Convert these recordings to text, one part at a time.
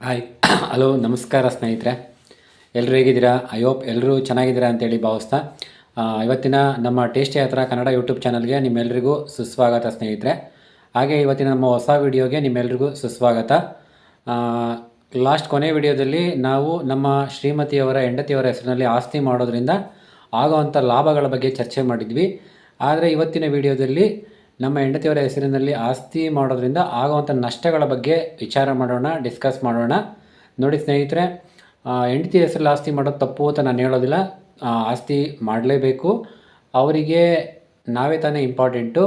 Hi hello ನಮಸ್ಕಾರ ಸ್ನೇಹಿತರೆ. ಎಲ್ಲರೂ ಹೇಗಿದ್ದೀರಾ? ಐ ಹೋಪ್ ಎಲ್ಲರೂ ಚೆನ್ನಾಗಿದ್ದೀರಾ ಅಂತೇಳಿ ಭಾವಿಸ್ತಾ. ಇವತ್ತಿನ ನಮ್ಮ ಟೇಸ್ಟಿ ಹತ್ರ ಕನ್ನಡ ಯೂಟ್ಯೂಬ್ ಚಾನಲ್ಗೆ ನಿಮ್ಮೆಲ್ಲರಿಗೂ ಸುಸ್ವಾಗತ ಸ್ನೇಹಿತರೆ. ಹಾಗೆ ಇವತ್ತಿನ ನಮ್ಮ ಹೊಸ ವೀಡಿಯೋಗೆ ನಿಮ್ಮೆಲ್ರಿಗೂ ಸುಸ್ವಾಗತ. ಲಾಸ್ಟ್ ಕೊನೆ ವಿಡಿಯೋದಲ್ಲಿ ನಾವು ನಮ್ಮ ಶ್ರೀಮತಿಯವರ, ಹೆಂಡತಿಯವರ ಹೆಸರಿನಲ್ಲಿ ಆಸ್ತಿ ಮಾಡೋದ್ರಿಂದ ಆಗೋವಂಥ ಲಾಭಗಳ ಬಗ್ಗೆ ಚರ್ಚೆ ಮಾಡಿದ್ವಿ. ಆದರೆ ಇವತ್ತಿನ ವಿಡಿಯೋದಲ್ಲಿ ನಮ್ಮ ಹೆಂಡತಿಯವರ ಹೆಸರಿನಲ್ಲಿ ಆಸ್ತಿ ಮಾಡೋದ್ರಿಂದ ಆಗುವಂಥ ನಷ್ಟಗಳ ಬಗ್ಗೆ ವಿಚಾರ ಮಾಡೋಣ ಡಿಸ್ಕಸ್ ಮಾಡೋಣ. ನೋಡಿ ಸ್ನೇಹಿತರೆ ಹೆಂಡತಿ ಹೆಸರಲ್ಲಿ ಆಸ್ತಿ ಮಾಡೋದು ತಪ್ಪು ಅಂತ ನಾನು ಹೇಳೋದಿಲ್ಲ. ಆಸ್ತಿ ಮಾಡಲೇಬೇಕು. ಅವರಿಗೆ ನಾವೇ ತಾನೇ ಇಂಪಾರ್ಟೆಂಟು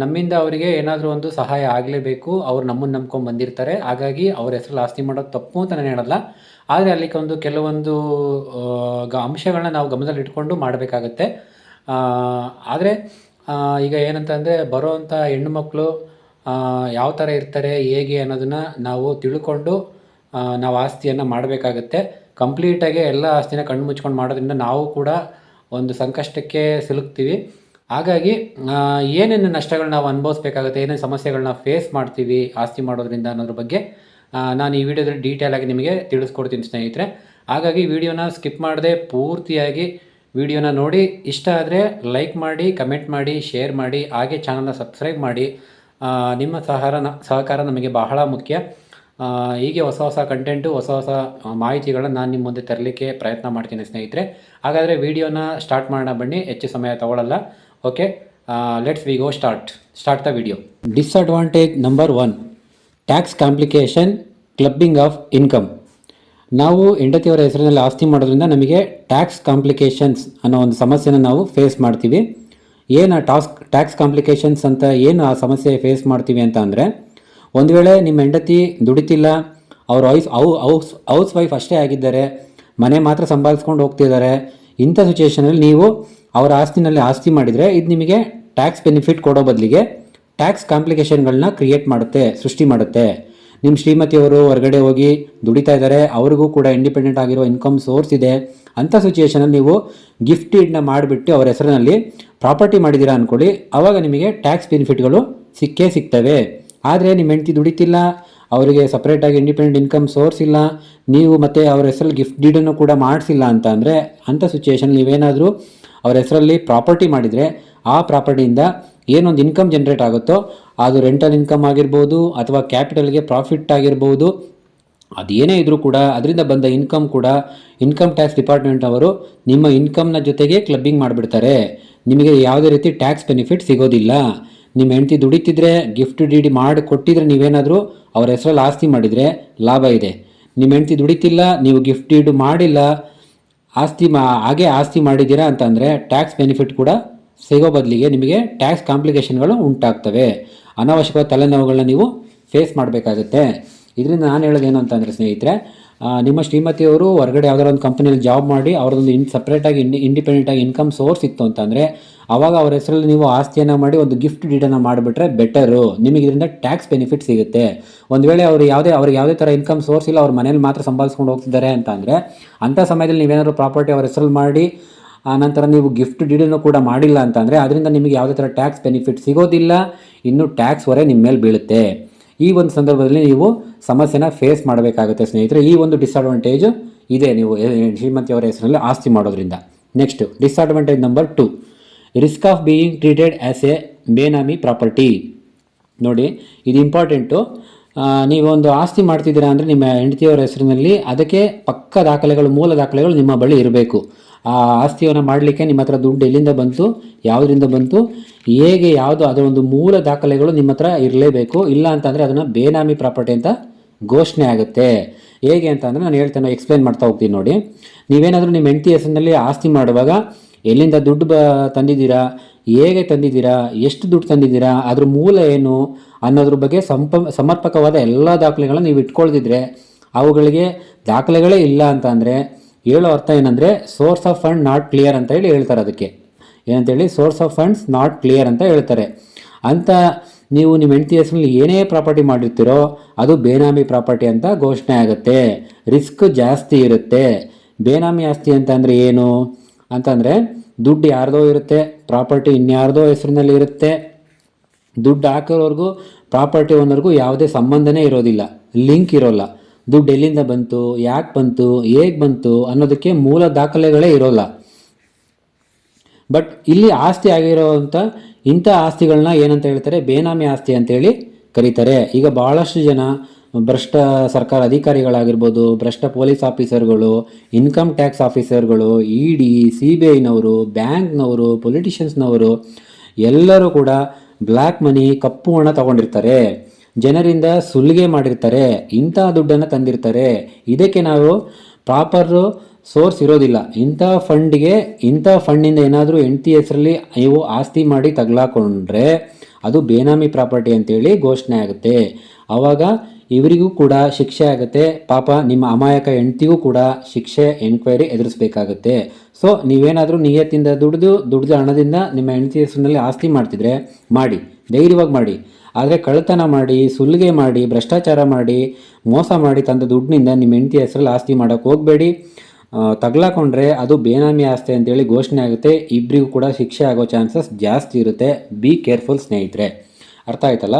ನಮ್ಮಿಂದ ಅವರಿಗೆ ಏನಾದರೂ ಒಂದು ಸಹಾಯ ಆಗಲೇಬೇಕು. ಅವ್ರು ನಮ್ಮನ್ನು ನಂಬ್ಕೊಂಡು ಬಂದಿರ್ತಾರೆ. ಹಾಗಾಗಿ ಅವ್ರ ಹೆಸರಲ್ಲಿ ಆಸ್ತಿ ಮಾಡೋದು ತಪ್ಪು ಅಂತ ನಾನು ಹೇಳಲ್ಲ ಆದರೆ ಅಲ್ಲಿ ಒಂದು ಕೆಲವೊಂದು ಅಂಶಗಳನ್ನ ನಾವು ಗಮನದಲ್ಲಿ ಇಟ್ಕೊಂಡು ಮಾಡಬೇಕಾಗತ್ತೆ ಆದರೆ ಈಗ ಏನಂತಂದರೆ ಬರೋವಂಥ ಹೆಣ್ಣು ಮಕ್ಕಳು ಯಾವ ಥರ ಇರ್ತಾರೆ, ಹೇಗೆ ಅನ್ನೋದನ್ನು ನಾವು ತಿಳ್ಕೊಂಡು ನಾವು ಆಸ್ತಿಯನ್ನು ಮಾಡಬೇಕಾಗತ್ತೆ. ಕಂಪ್ಲೀಟಾಗಿ ಎಲ್ಲ ಆಸ್ತಿನ ಕಣ್ಣು ಮುಚ್ಕೊಂಡು ಮಾಡೋದ್ರಿಂದ ನಾವು ಕೂಡ ಒಂದು ಸಂಕಷ್ಟಕ್ಕೆ ಸಿಲುಕ್ತೀವಿ. ಹಾಗಾಗಿ ಏನೇನು ನಷ್ಟಗಳನ್ನ ನಾವು ಅನುಭವಿಸ್ಬೇಕಾಗುತ್ತೆ, ಏನೇನು ಸಮಸ್ಯೆಗಳನ್ನ ಫೇಸ್ ಮಾಡ್ತೀವಿ ಆಸ್ತಿ ಮಾಡೋದ್ರಿಂದ ಅನ್ನೋದ್ರ ಬಗ್ಗೆ ನಾನು ಈ ವಿಡಿಯೋದಲ್ಲಿ ಡೀಟೇಲಾಗಿ ನಿಮಗೆ ತಿಳಿಸ್ಕೊಡ್ತೀನಿ ಸ್ನೇಹಿತರೆ. ಹಾಗಾಗಿ ವಿಡಿಯೋನ ಸ್ಕಿಪ್ ಮಾಡದೆ ಪೂರ್ತಿಯಾಗಿ ವಿಡಿಯೋನ ನೋಡಿ, ಇಷ್ಟ ಆದರೆ ಲೈಕ್ ಮಾಡಿ ಕಮೆಂಟ್ ಮಾಡಿ ಶೇರ್ ಮಾಡಿ, ಹಾಗೆ ಚಾನಲ್ನ ಸಬ್ಸ್ಕ್ರೈಬ್ ಮಾಡಿ. ನಿಮ್ಮ ಸಹಕಾರ ಸಹಕಾರ ನಮಗೆ ಬಹಳ ಮುಖ್ಯ. ಹೀಗೆ ಹೊಸ ಹೊಸ ಕಂಟೆಂಟು ಹೊಸ ಹೊಸ ಮಾಹಿತಿಗಳನ್ನು ನಾನು ನಿಮ್ಮ ಮುಂದೆ ತರಲಿಕ್ಕೆ ಪ್ರಯತ್ನ ಮಾಡ್ತೀನಿ ಸ್ನೇಹಿತರೆ. ಹಾಗಾದರೆ ವಿಡಿಯೋನ ಸ್ಟಾರ್ಟ್ ಮಾಡೋಣ ಬನ್ನಿ. ಹೆಚ್ಚು ಸಮಯ ತಗೊಳ್ಳಲ್ಲ okay let's we go start start the video disadvantage number one tax complication clubbing of income ನಾವು ಹೆಂಡತಿಯವರ ಹೆಸರಿನಲ್ಲಿ ಆಸ್ತಿ ಮಾಡೋದ್ರಿಂದ ನಮಗೆ ಟ್ಯಾಕ್ಸ್ ಕಾಂಪ್ಲಿಕೇಶನ್ಸ್ ಅನ್ನೋ ಒಂದು ಸಮಸ್ಯೆನ ನಾವು ಫೇಸ್ ಮಾಡ್ತೀವಿ. ಏನು ಆ ಟಾಸ್ಕ್ ಟ್ಯಾಕ್ಸ್ ಕಾಂಪ್ಲಿಕೇಶನ್ಸ್ ಅಂತ ಏನು ಆ ಸಮಸ್ಯೆ ಫೇಸ್ ಮಾಡ್ತೀವಿ ಅಂತ ಅಂದರೆ, ಒಂದು ವೇಳೆ ನಿಮ್ಮ ಹೆಂಡತಿ ದುಡಿತಿಲ್ಲ, ಅವ್ರ ವೈಫ್ ಅವು ಹೌಸ್ ಹೌಸ್ ವೈಫ್ ಅಷ್ಟೇ ಆಗಿದ್ದಾರೆ, ಮನೆ ಮಾತ್ರ ಸಂಭಾಳಿಸ್ಕೊಂಡು ಹೋಗ್ತಿದ್ದಾರೆ, ಇಂಥ ಸಿಚುವೇಷನಲ್ಲಿ ನೀವು ಅವರ ಆಸ್ತಿನಲ್ಲಿ ಆಸ್ತಿ ಮಾಡಿದರೆ ಇದು ನಿಮಗೆ ಟ್ಯಾಕ್ಸ್ ಬೆನಿಫಿಟ್ ಕೊಡೋ ಬದಲಿಗೆ ಟ್ಯಾಕ್ಸ್ ಕಾಂಪ್ಲಿಕೇಶನ್ಗಳನ್ನ ಕ್ರಿಯೇಟ್ ಮಾಡುತ್ತೆ, ಸೃಷ್ಟಿ ಮಾಡುತ್ತೆ. ನಿಮ್ಮ ಶ್ರೀಮತಿಯವರು ಹೊರಗಡೆ ಹೋಗಿ ದುಡಿತಾ ಇದ್ದಾರೆ, ಅವ್ರಿಗೂ ಕೂಡ ಇಂಡಿಪೆಂಡೆಂಟ್ ಆಗಿರೋ ಇನ್ಕಮ್ ಸೋರ್ಸ್ ಇದೆ. ಅಂಥ ಸಿಚುಯೇಷನಲ್ಲಿ ನೀವು ಗಿಫ್ಟ್ ಮಾಡಿಬಿಟ್ಟು ಅವರ ಹೆಸರಿನಲ್ಲಿ ಪ್ರಾಪರ್ಟಿ ಮಾಡಿದ್ದೀರಾ ಅಂದ್ಕೊಳ್ಳಿ ಆವಾಗ ನಿಮಗೆ ಟ್ಯಾಕ್ಸ್ ಬೆನಿಫಿಟ್ಗಳು ಸಿಕ್ಕೇ ಸಿಗ್ತವೆ. ಆದರೆ ನಿಮ್ಮ ಹೆಂಡತಿ ದುಡಿತಿಲ್ಲ, ಅವರಿಗೆ ಸಪ್ರೇಟಾಗಿ ಇಂಡಿಪೆಂಡೆಂಟ್ ಇನ್ಕಮ್ ಸೋರ್ಸ್ ಇಲ್ಲ, ನೀವು ಮತ್ತು ಅವ್ರ ಹೆಸರಲ್ಲಿ ಗಿಫ್ಟ್ ಡೀಡನ್ನು ಕೂಡ ಮಾಡಿಸಿಲ್ಲ ಅಂತ ಅಂದರೆ ಅಂಥ ಸಿಚುಯೇಷನ್ ನೀವೇನಾದರೂ ಅವರ ಹೆಸರಲ್ಲಿ ಪ್ರಾಪರ್ಟಿ ಮಾಡಿದರೆ, ಆ ಪ್ರಾಪರ್ಟಿಯಿಂದ ಏನೊಂದು ಇನ್ಕಮ್ ಜನ್ರೇಟ್ ಆಗುತ್ತೋ ಅದು ರೆಂಟಲ್ ಇನ್ಕಮ್ ಆಗಿರ್ಬೋದು ಅಥವಾ ಕ್ಯಾಪಿಟಲ್ಗೆ ಪ್ರಾಫಿಟ್ ಆಗಿರ್ಬೋದು ಅದೇನೇ ಇದ್ರೂ ಕೂಡ ಅದರಿಂದ ಬಂದ ಇನ್ಕಮ್ ಕೂಡ ಇನ್ಕಮ್ ಟ್ಯಾಕ್ಸ್ ಡಿಪಾರ್ಟ್ಮೆಂಟ್ ಅವರು ನಿಮ್ಮ ಇನ್ಕಮ್ನ ಜೊತೆಗೆ ಕ್ಲಬ್ಬಿಂಗ್ ಮಾಡಿಬಿಡ್ತಾರೆ. ನಿಮಗೆ ಯಾವುದೇ ರೀತಿ ಟ್ಯಾಕ್ಸ್ ಬೆನಿಫಿಟ್ ಸಿಗೋದಿಲ್ಲ. ನಿಮ್ಮ ಹೆಂಡತಿ ದುಡಿತಿದ್ರೆ ಗಿಫ್ಟ್ ಡಿ ಮಾಡಿ ಕೊಟ್ಟಿದ್ರೆ ನೀವೇನಾದರೂ ಅವ್ರ ಹೆಸರಲ್ಲಿ ಆಸ್ತಿ ಮಾಡಿದರೆ ಲಾಭ ಇದೆ. ನಿಮ್ಮ ಹೆಂಡತಿ ದುಡಿತಿಲ್ಲ, ನೀವು ಗಿಫ್ಟ್ ಡೀಡ್ ಮಾಡಿಲ್ಲ, ಆಸ್ತಿ ಮಾ, ಹಾಗೆ ಆಸ್ತಿ ಮಾಡಿದ್ದೀರಾ ಅಂತಂದರೆ ಟ್ಯಾಕ್ಸ್ ಬೆನಿಫಿಟ್ ಕೂಡ ಸಿಗೋ ಬದಲಿಗೆ ನಿಮಗೆ ಟ್ಯಾಕ್ಸ್ ಕಾಂಪ್ಲಿಕೇಶನ್ಗಳು ಉಂಟಾಗ್ತವೆ. ಅನಾವಶ್ಯಕ ತಲೆನೋವುಗಳನ್ನ ನೀವು ಫೇಸ್ ಮಾಡಬೇಕಾಗುತ್ತೆ. ಇದರಿಂದ ನಾನು ಹೇಳೋದು ಏನು ಅಂತಂದರೆ ಸ್ನೇಹಿತರೆ ನಿಮ್ಮ ಶ್ರೀಮತಿಯವರು ಹೊರಗಡೆ ಯಾವ್ದಾದ್ರು ಒಂದು ಕಂಪ್ನಿಯಲ್ಲಿ ಜಾಬ್ ಮಾಡಿ ಅವ್ರದ್ದೊಂದು ಇನ್ ಸಪ್ರೇಟಾಗಿ ಇಂಡಿ ಇಂಡಿಪೆಂಡೆಂಟಾಗಿ ಇನ್ಕಮ್ ಸೋರ್ಸ್ ಇತ್ತು ಅಂತಂದರೆ ಆವಾಗ ಅವ್ರ ಹೆಸರಲ್ಲಿ ನೀವು ಆಸ್ತಿಯನ್ನು ಮಾಡಿ ಒಂದು ಗಿಫ್ಟ್ ಡೀಡನ್ನು ಮಾಡಿಬಿಟ್ರೆ ಬೆಟರು ನಿಮಗೆ ಇದರಿಂದ ಟ್ಯಾಕ್ಸ್ ಬೆನಿಫಿಟ್ ಸಿಗುತ್ತೆ. ಒಂದು ವೇಳೆ ಅವರು ಯಾವುದೇ, ಅವ್ರಿಗೆ ಯಾವುದೇ ಥರ ಇನ್ಕಮ್ ಸೋರ್ಸ್ ಇಲ್ಲ, ಅವ್ರ ಮನೇಲಿ ಮಾತ್ರ ಸಂಭಾಳಿಸ್ಕೊಂಡು ಹೋಗ್ತಿದ್ದಾರೆ ಅಂತ ಅಂದರೆ ಅಂಥ ಸಮಯದಲ್ಲಿ ನೀವೇನಾದ್ರು ಪ್ರಾಪರ್ಟಿ ಅವ್ರ ಹೆಸರಲ್ಲಿ ಮಾಡಿ ಆ ನಂತರ ನೀವು ಗಿಫ್ಟ್ ಡೀಡನ್ನು ಕೂಡ ಮಾಡಿಲ್ಲ ಅಂತಂದರೆ ಅದರಿಂದ ನಿಮಗೆ ಯಾವುದೇ ಥರ ಟ್ಯಾಕ್ಸ್ ಬೆನಿಫಿಟ್ ಸಿಗೋದಿಲ್ಲ. ಇನ್ನು ಟ್ಯಾಕ್ಸ್ ಹೊರೆ ನಿಮ್ಮ ಮೇಲೆ ಬೀಳುತ್ತೆ. ಈ ಒಂದು ಸಂದರ್ಭದಲ್ಲಿ ನೀವು ಸಮಸ್ಯೆನ ಫೇಸ್ ಮಾಡಬೇಕಾಗುತ್ತೆ ಸ್ನೇಹಿತರೆ. ಈ ಒಂದು ಡಿಸ್ಅಡ್ವಾಂಟೇಜ್ ಇದೆ ನೀವು ಶ್ರೀಮತಿಯವರ ಹೆಸರಲ್ಲಿ ಆಸ್ತಿ ಮಾಡೋದ್ರಿಂದ. Next disadvantage number two risk of being treated as a benami property ನೋಡಿ, ಇದು ಇಂಪಾರ್ಟೆಂಟು ನೀವೊಂದು ಆಸ್ತಿ ಮಾಡ್ತಿದ್ದೀರಾ ಅಂದರೆ ನಿಮ್ಮ ಹೆಂಡತಿಯವರ ಹೆಸರಿನಲ್ಲಿ ಅದಕ್ಕೆ ಪಕ್ಕ ದಾಖಲೆಗಳು, ಮೂಲ ದಾಖಲೆಗಳು ನಿಮ್ಮ ಬಳಿ ಇರಬೇಕು. ಆ ಆಸ್ತಿಯನ್ನು ಮಾಡಲಿಕ್ಕೆ ನಿಮ್ಮ ಹತ್ರ ದುಡ್ಡು ಎಲ್ಲಿಂದ ಬಂತು, ಯಾವುದರಿಂದ ಬಂತು, ಹೇಗೆ ಯಾವುದು, ಅದರ ಒಂದು ಮೂಲ ದಾಖಲೆಗಳು ನಿಮ್ಮ ಹತ್ರ ಇರಲೇಬೇಕು. ಇಲ್ಲ ಅಂತಂದರೆ ಅದನ್ನು ಬೇನಾಮಿ ಪ್ರಾಪರ್ಟಿ ಅಂತ ಘೋಷಣೆ ಆಗುತ್ತೆ. ಹೇಗೆ ಅಂತಂದರೆ ನಾನು ಹೇಳ್ತೇನೆ ಎಕ್ಸ್ಪ್ಲೈನ್ ಮಾಡ್ತಾ ಹೋಗ್ತೀನಿ ನೋಡಿ. ನೀವೇನಾದರೂ ನಿಮ್ಮ ಹೆಂಡತಿ ಹೆಸರಿನಲ್ಲಿ ಆಸ್ತಿ ಮಾಡುವಾಗ ಎಲ್ಲಿಂದ ದುಡ್ಡು ಬ, ತಂದಿದ್ದೀರಾ, ಹೇಗೆ ತಂದಿದ್ದೀರಾ, ಎಷ್ಟು ದುಡ್ಡು ತಂದಿದ್ದೀರಾ, ಅದ್ರ ಮೂಲ ಏನು ಅನ್ನೋದ್ರ ಬಗ್ಗೆ ಸಂಪ, ಸಮರ್ಪಕವಾದ ಎಲ್ಲ ದಾಖಲೆಗಳನ್ನು ನೀವು ಇಟ್ಕೊಳ್ದಿದ್ರೆ ಅವುಗಳಿಗೆ ದಾಖಲೆಗಳೇ ಇಲ್ಲ ಅಂತ ಅಂದರೆ ಹೇಳೋ ಅರ್ಥ ಏನಂದರೆ source of fund not clear ಅಂತ ಹೇಳಿ ಹೇಳ್ತಾರೆ ಅದಕ್ಕೆ. ಏನಂತೇಳಿ source of funds not clear ಅಂತ ಹೇಳ್ತಾರೆ. ಅಂತ ನೀವು ನಿಮ್ಮ ಹೆಂಡತಿ ಎಸ್ನಲ್ಲಿ ಏನೇ ಪ್ರಾಪರ್ಟಿ ಮಾಡಿರ್ತೀರೋ, ಅದು ಬೇನಾಮಿ ಪ್ರಾಪರ್ಟಿ ಅಂತ ಘೋಷಣೆ ಆಗುತ್ತೆ. ರಿಸ್ಕ್ ಜಾಸ್ತಿ ಇರುತ್ತೆ. ಬೇನಾಮಿ ಆಸ್ತಿ ಅಂತ ಅಂದರೆ ಏನು? ಅಂತಂದರೆ ದುಡ್ಡು ಯಾರ್ದೋ ಇರುತ್ತೆ ಪ್ರಾಪರ್ಟಿ ಇನ್ಯಾರ್ದೋ ಹೆಸರಿನಲ್ಲಿ ಇರುತ್ತೆ. ದುಡ್ಡು ಹಾಕೋರ್ಗೂ ಪ್ರಾಪರ್ಟಿ ಓನರ್ಗೂ ಯಾವುದೇ ಸಂಬಂಧನೇ ಇರೋದಿಲ್ಲ. ಲಿಂಕ್ ಇರೋಲ್ಲ. ದುಡ್ಡು ಎಲ್ಲಿಂದ ಬಂತು, ಯಾಕೆ ಬಂತು, ಹೇಗೆ ಬಂತು ಅನ್ನೋದಕ್ಕೆ ಮೂಲ ದಾಖಲೆಗಳೇ ಇರೋಲ್ಲ. ಬಟ್ ಇಲ್ಲಿ ಆಸ್ತಿ ಆಗಿರೋವಂಥ ಇಂಥ ಆಸ್ತಿಗಳನ್ನ ಏನಂತ ಹೇಳ್ತಾರೆ, ಬೇನಾಮಿ ಆಸ್ತಿ ಅಂತೇಳಿ ಕರೀತಾರೆ. ಈಗ ಬಹಳಷ್ಟು ಜನ ಭ್ರಷ್ಟ ಸರ್ಕಾರ ಅಧಿಕಾರಿಗಳಾಗಿರ್ಬೋದು, ಭ್ರಷ್ಟ ಪೊಲೀಸ್ ಆಫೀಸರ್ಗಳು, ಇನ್ಕಮ್ ಟ್ಯಾಕ್ಸ್ ಆಫೀಸರ್ಗಳು ಇ ಡಿ ಸಿ ಬಿ ಐನವರು ಬ್ಯಾಂಕ್ನವರು, ಪೊಲಿಟಿಷಿಯನ್ಸ್ನವರು ಎಲ್ಲರೂ ಕೂಡ ಬ್ಲ್ಯಾಕ್ ಮನಿ ಕಪ್ಪು ಹಣ ತಗೊಂಡಿರ್ತಾರೆ. ಜನರಿಂದ ಸುಲಿಗೆ ಮಾಡಿರ್ತಾರೆ, ಇಂಥ ದುಡ್ಡನ್ನು ತಂದಿರ್ತಾರೆ, ಇದಕ್ಕೆ ನಾವು ಪ್ರಾಪರು ಸೋರ್ಸ್ ಇರೋದಿಲ್ಲ. ಇಂಥ ಫಂಡ್ಗೆ ಇಂಥ ಫಂಡಿಂದ ಏನಾದರೂ ಹೆಂಡತಿ ಹೆಸರಲ್ಲಿ ನೀವು ಆಸ್ತಿ ಮಾಡಿ ತಗ್ಲಾಕೊಂಡ್ರೆ ಅದು ಬೇನಾಮಿ ಪ್ರಾಪರ್ಟಿ ಅಂತೇಳಿ ಘೋಷಣೆ ಆಗುತ್ತೆ. ಆವಾಗ ಇವರಿಗೂ ಕೂಡ ಶಿಕ್ಷೆ ಆಗುತ್ತೆ. ಪಾಪ ನಿಮ್ಮ ಅಮಾಯಕ ಹೆಂಡ್ತಿಗೂ ಕೂಡ ಶಿಕ್ಷೆ ಎನ್ಕ್ವೈರಿ ಎದುರಿಸ್ಬೇಕಾಗುತ್ತೆ. ಸೊ ನೀವೇನಾದರೂ ನಿಯತ್ತಿಂದ ದುಡಿದು, ದುಡ್ದ ಹಣದಿಂದ ನಿಮ್ಮ ಹೆಂಡತಿ ಹೆಸರಿನಲ್ಲಿ ಆಸ್ತಿ ಮಾಡ್ತಿದ್ರೆ, ಮಾಡಿ, ಧೈರ್ಯವಾಗಿ ಮಾಡಿ. ಆದರೆ ಕಳ್ಳತನ ಮಾಡಿ, ಸುಲಿಗೆ ಮಾಡಿ, ಭ್ರಷ್ಟಾಚಾರ ಮಾಡಿ, ಮೋಸ ಮಾಡಿ ತಂದ ದುಡ್ಡಿನಿಂದ ನಿಮ್ಮ ಹೆಂಡತಿ ಹೆಸರಲ್ಲಿ ಆಸ್ತಿ ಮಾಡೋಕ್ಕೆ ಹೋಗಬೇಡಿ. ತಗ್ಲಾಕೊಂಡ್ರೆ ಅದು ಬೇನಾಮಿ ಆಸ್ತಿ ಅಂತೇಳಿ ಘೋಷಣೆ ಆಗುತ್ತೆ. ಇಬ್ಬರಿಗೂ ಕೂಡ ಶಿಕ್ಷೆ ಆಗೋ ಚಾನ್ಸಸ್ ಜಾಸ್ತಿ ಇರುತ್ತೆ. ಬಿ ಕೇರ್ಫುಲ್ ಸ್ನೇಹಿತರೆ. ಅರ್ಥ ಆಯ್ತಲ್ಲ?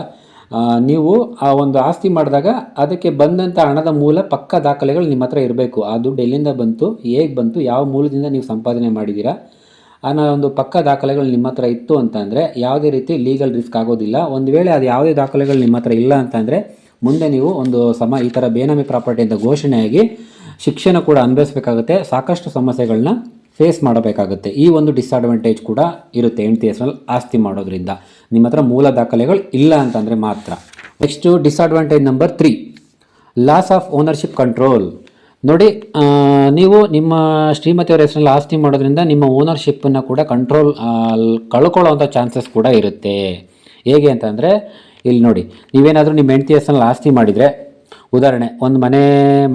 ನೀವು ಆ ಒಂದು ಆಸ್ತಿ ಮಾಡಿದಾಗ ಅದಕ್ಕೆ ಬಂದಂಥ ಹಣದ ಮೂಲ ಪಕ್ಕ ದಾಖಲೆಗಳು ನಿಮ್ಮ ಹತ್ರ ಇರಬೇಕು. ಆ ದುಡ್ಡು ಎಲ್ಲಿಂದ ಬಂತು, ಹೇಗೆ ಬಂತು, ಯಾವ ಮೂಲದಿಂದ ನೀವು ಸಂಪಾದನೆ ಮಾಡಿದ್ದೀರಾ ಅನ್ನೋ ಒಂದು ಪಕ್ಕ ದಾಖಲೆಗಳು ನಿಮ್ಮ ಹತ್ರ ಇತ್ತು ಅಂತಂದರೆ ಯಾವುದೇ ರೀತಿ ಲೀಗಲ್ ರಿಸ್ಕ್ ಆಗೋದಿಲ್ಲ. ಒಂದು ವೇಳೆ ಅದು ಯಾವುದೇ ದಾಖಲೆಗಳು ನಿಮ್ಮ ಹತ್ರ ಇಲ್ಲ ಅಂತಂದರೆ ಮುಂದೆ ನೀವು ಒಂದು ಸಮ, ಈ ಥರ ಬೇನಾಮಿ ಪ್ರಾಪರ್ಟಿ ಅಂತ ಘೋಷಣೆಯಾಗಿ ಶಿಕ್ಷಣ ಕೂಡ ಅನುಭವಿಸಬೇಕಾಗುತ್ತೆ ಸಾಕಷ್ಟು ಸಮಸ್ಯೆಗಳನ್ನ ಫೇಸ್ ಮಾಡಬೇಕಾಗುತ್ತೆ. ಈ ಒಂದು ಡಿಸ್ಅಡ್ವಾಂಟೇಜ್ ಕೂಡ ಇರುತ್ತೆ ಎಂಟಿ ಎಸ್ನಲ್ಲಿ ಆಸ್ತಿ ಮಾಡೋದ್ರಿಂದ. ನಿಮ್ಮ ಹತ್ರ ಮೂಲ ದಾಖಲೆಗಳು ಇಲ್ಲ ಅಂತಂದರೆ ಮಾತ್ರ. Next disadvantage number three loss of ownership control ನೋಡಿ ನೀವು ನಿಮ್ಮ ಶ್ರೀಮತಿಯವರ ಹೆಸರಲ್ಲಿ ಆಸ್ತಿ ಮಾಡೋದ್ರಿಂದ ನಿಮ್ಮ ಓನರ್ಶಿಪ್ಪನ್ನು ಕೂಡ ಕಂಟ್ರೋಲ್ ಕಳ್ಕೊಳ್ಳೋವಂಥ ಚಾನ್ಸಸ್ ಕೂಡ ಇರುತ್ತೆ. ಹೇಗೆ ಅಂತಂದರೆ, ಇಲ್ಲಿ ನೋಡಿ, ನೀವೇನಾದರೂ ನಿಮ್ಮ ಹೆಂಡತಿ ಹೆಸರಲ್ಲಿ ಆಸ್ತಿ ಮಾಡಿದರೆ, ಉದಾಹರಣೆ, ಒಂದು ಮನೆ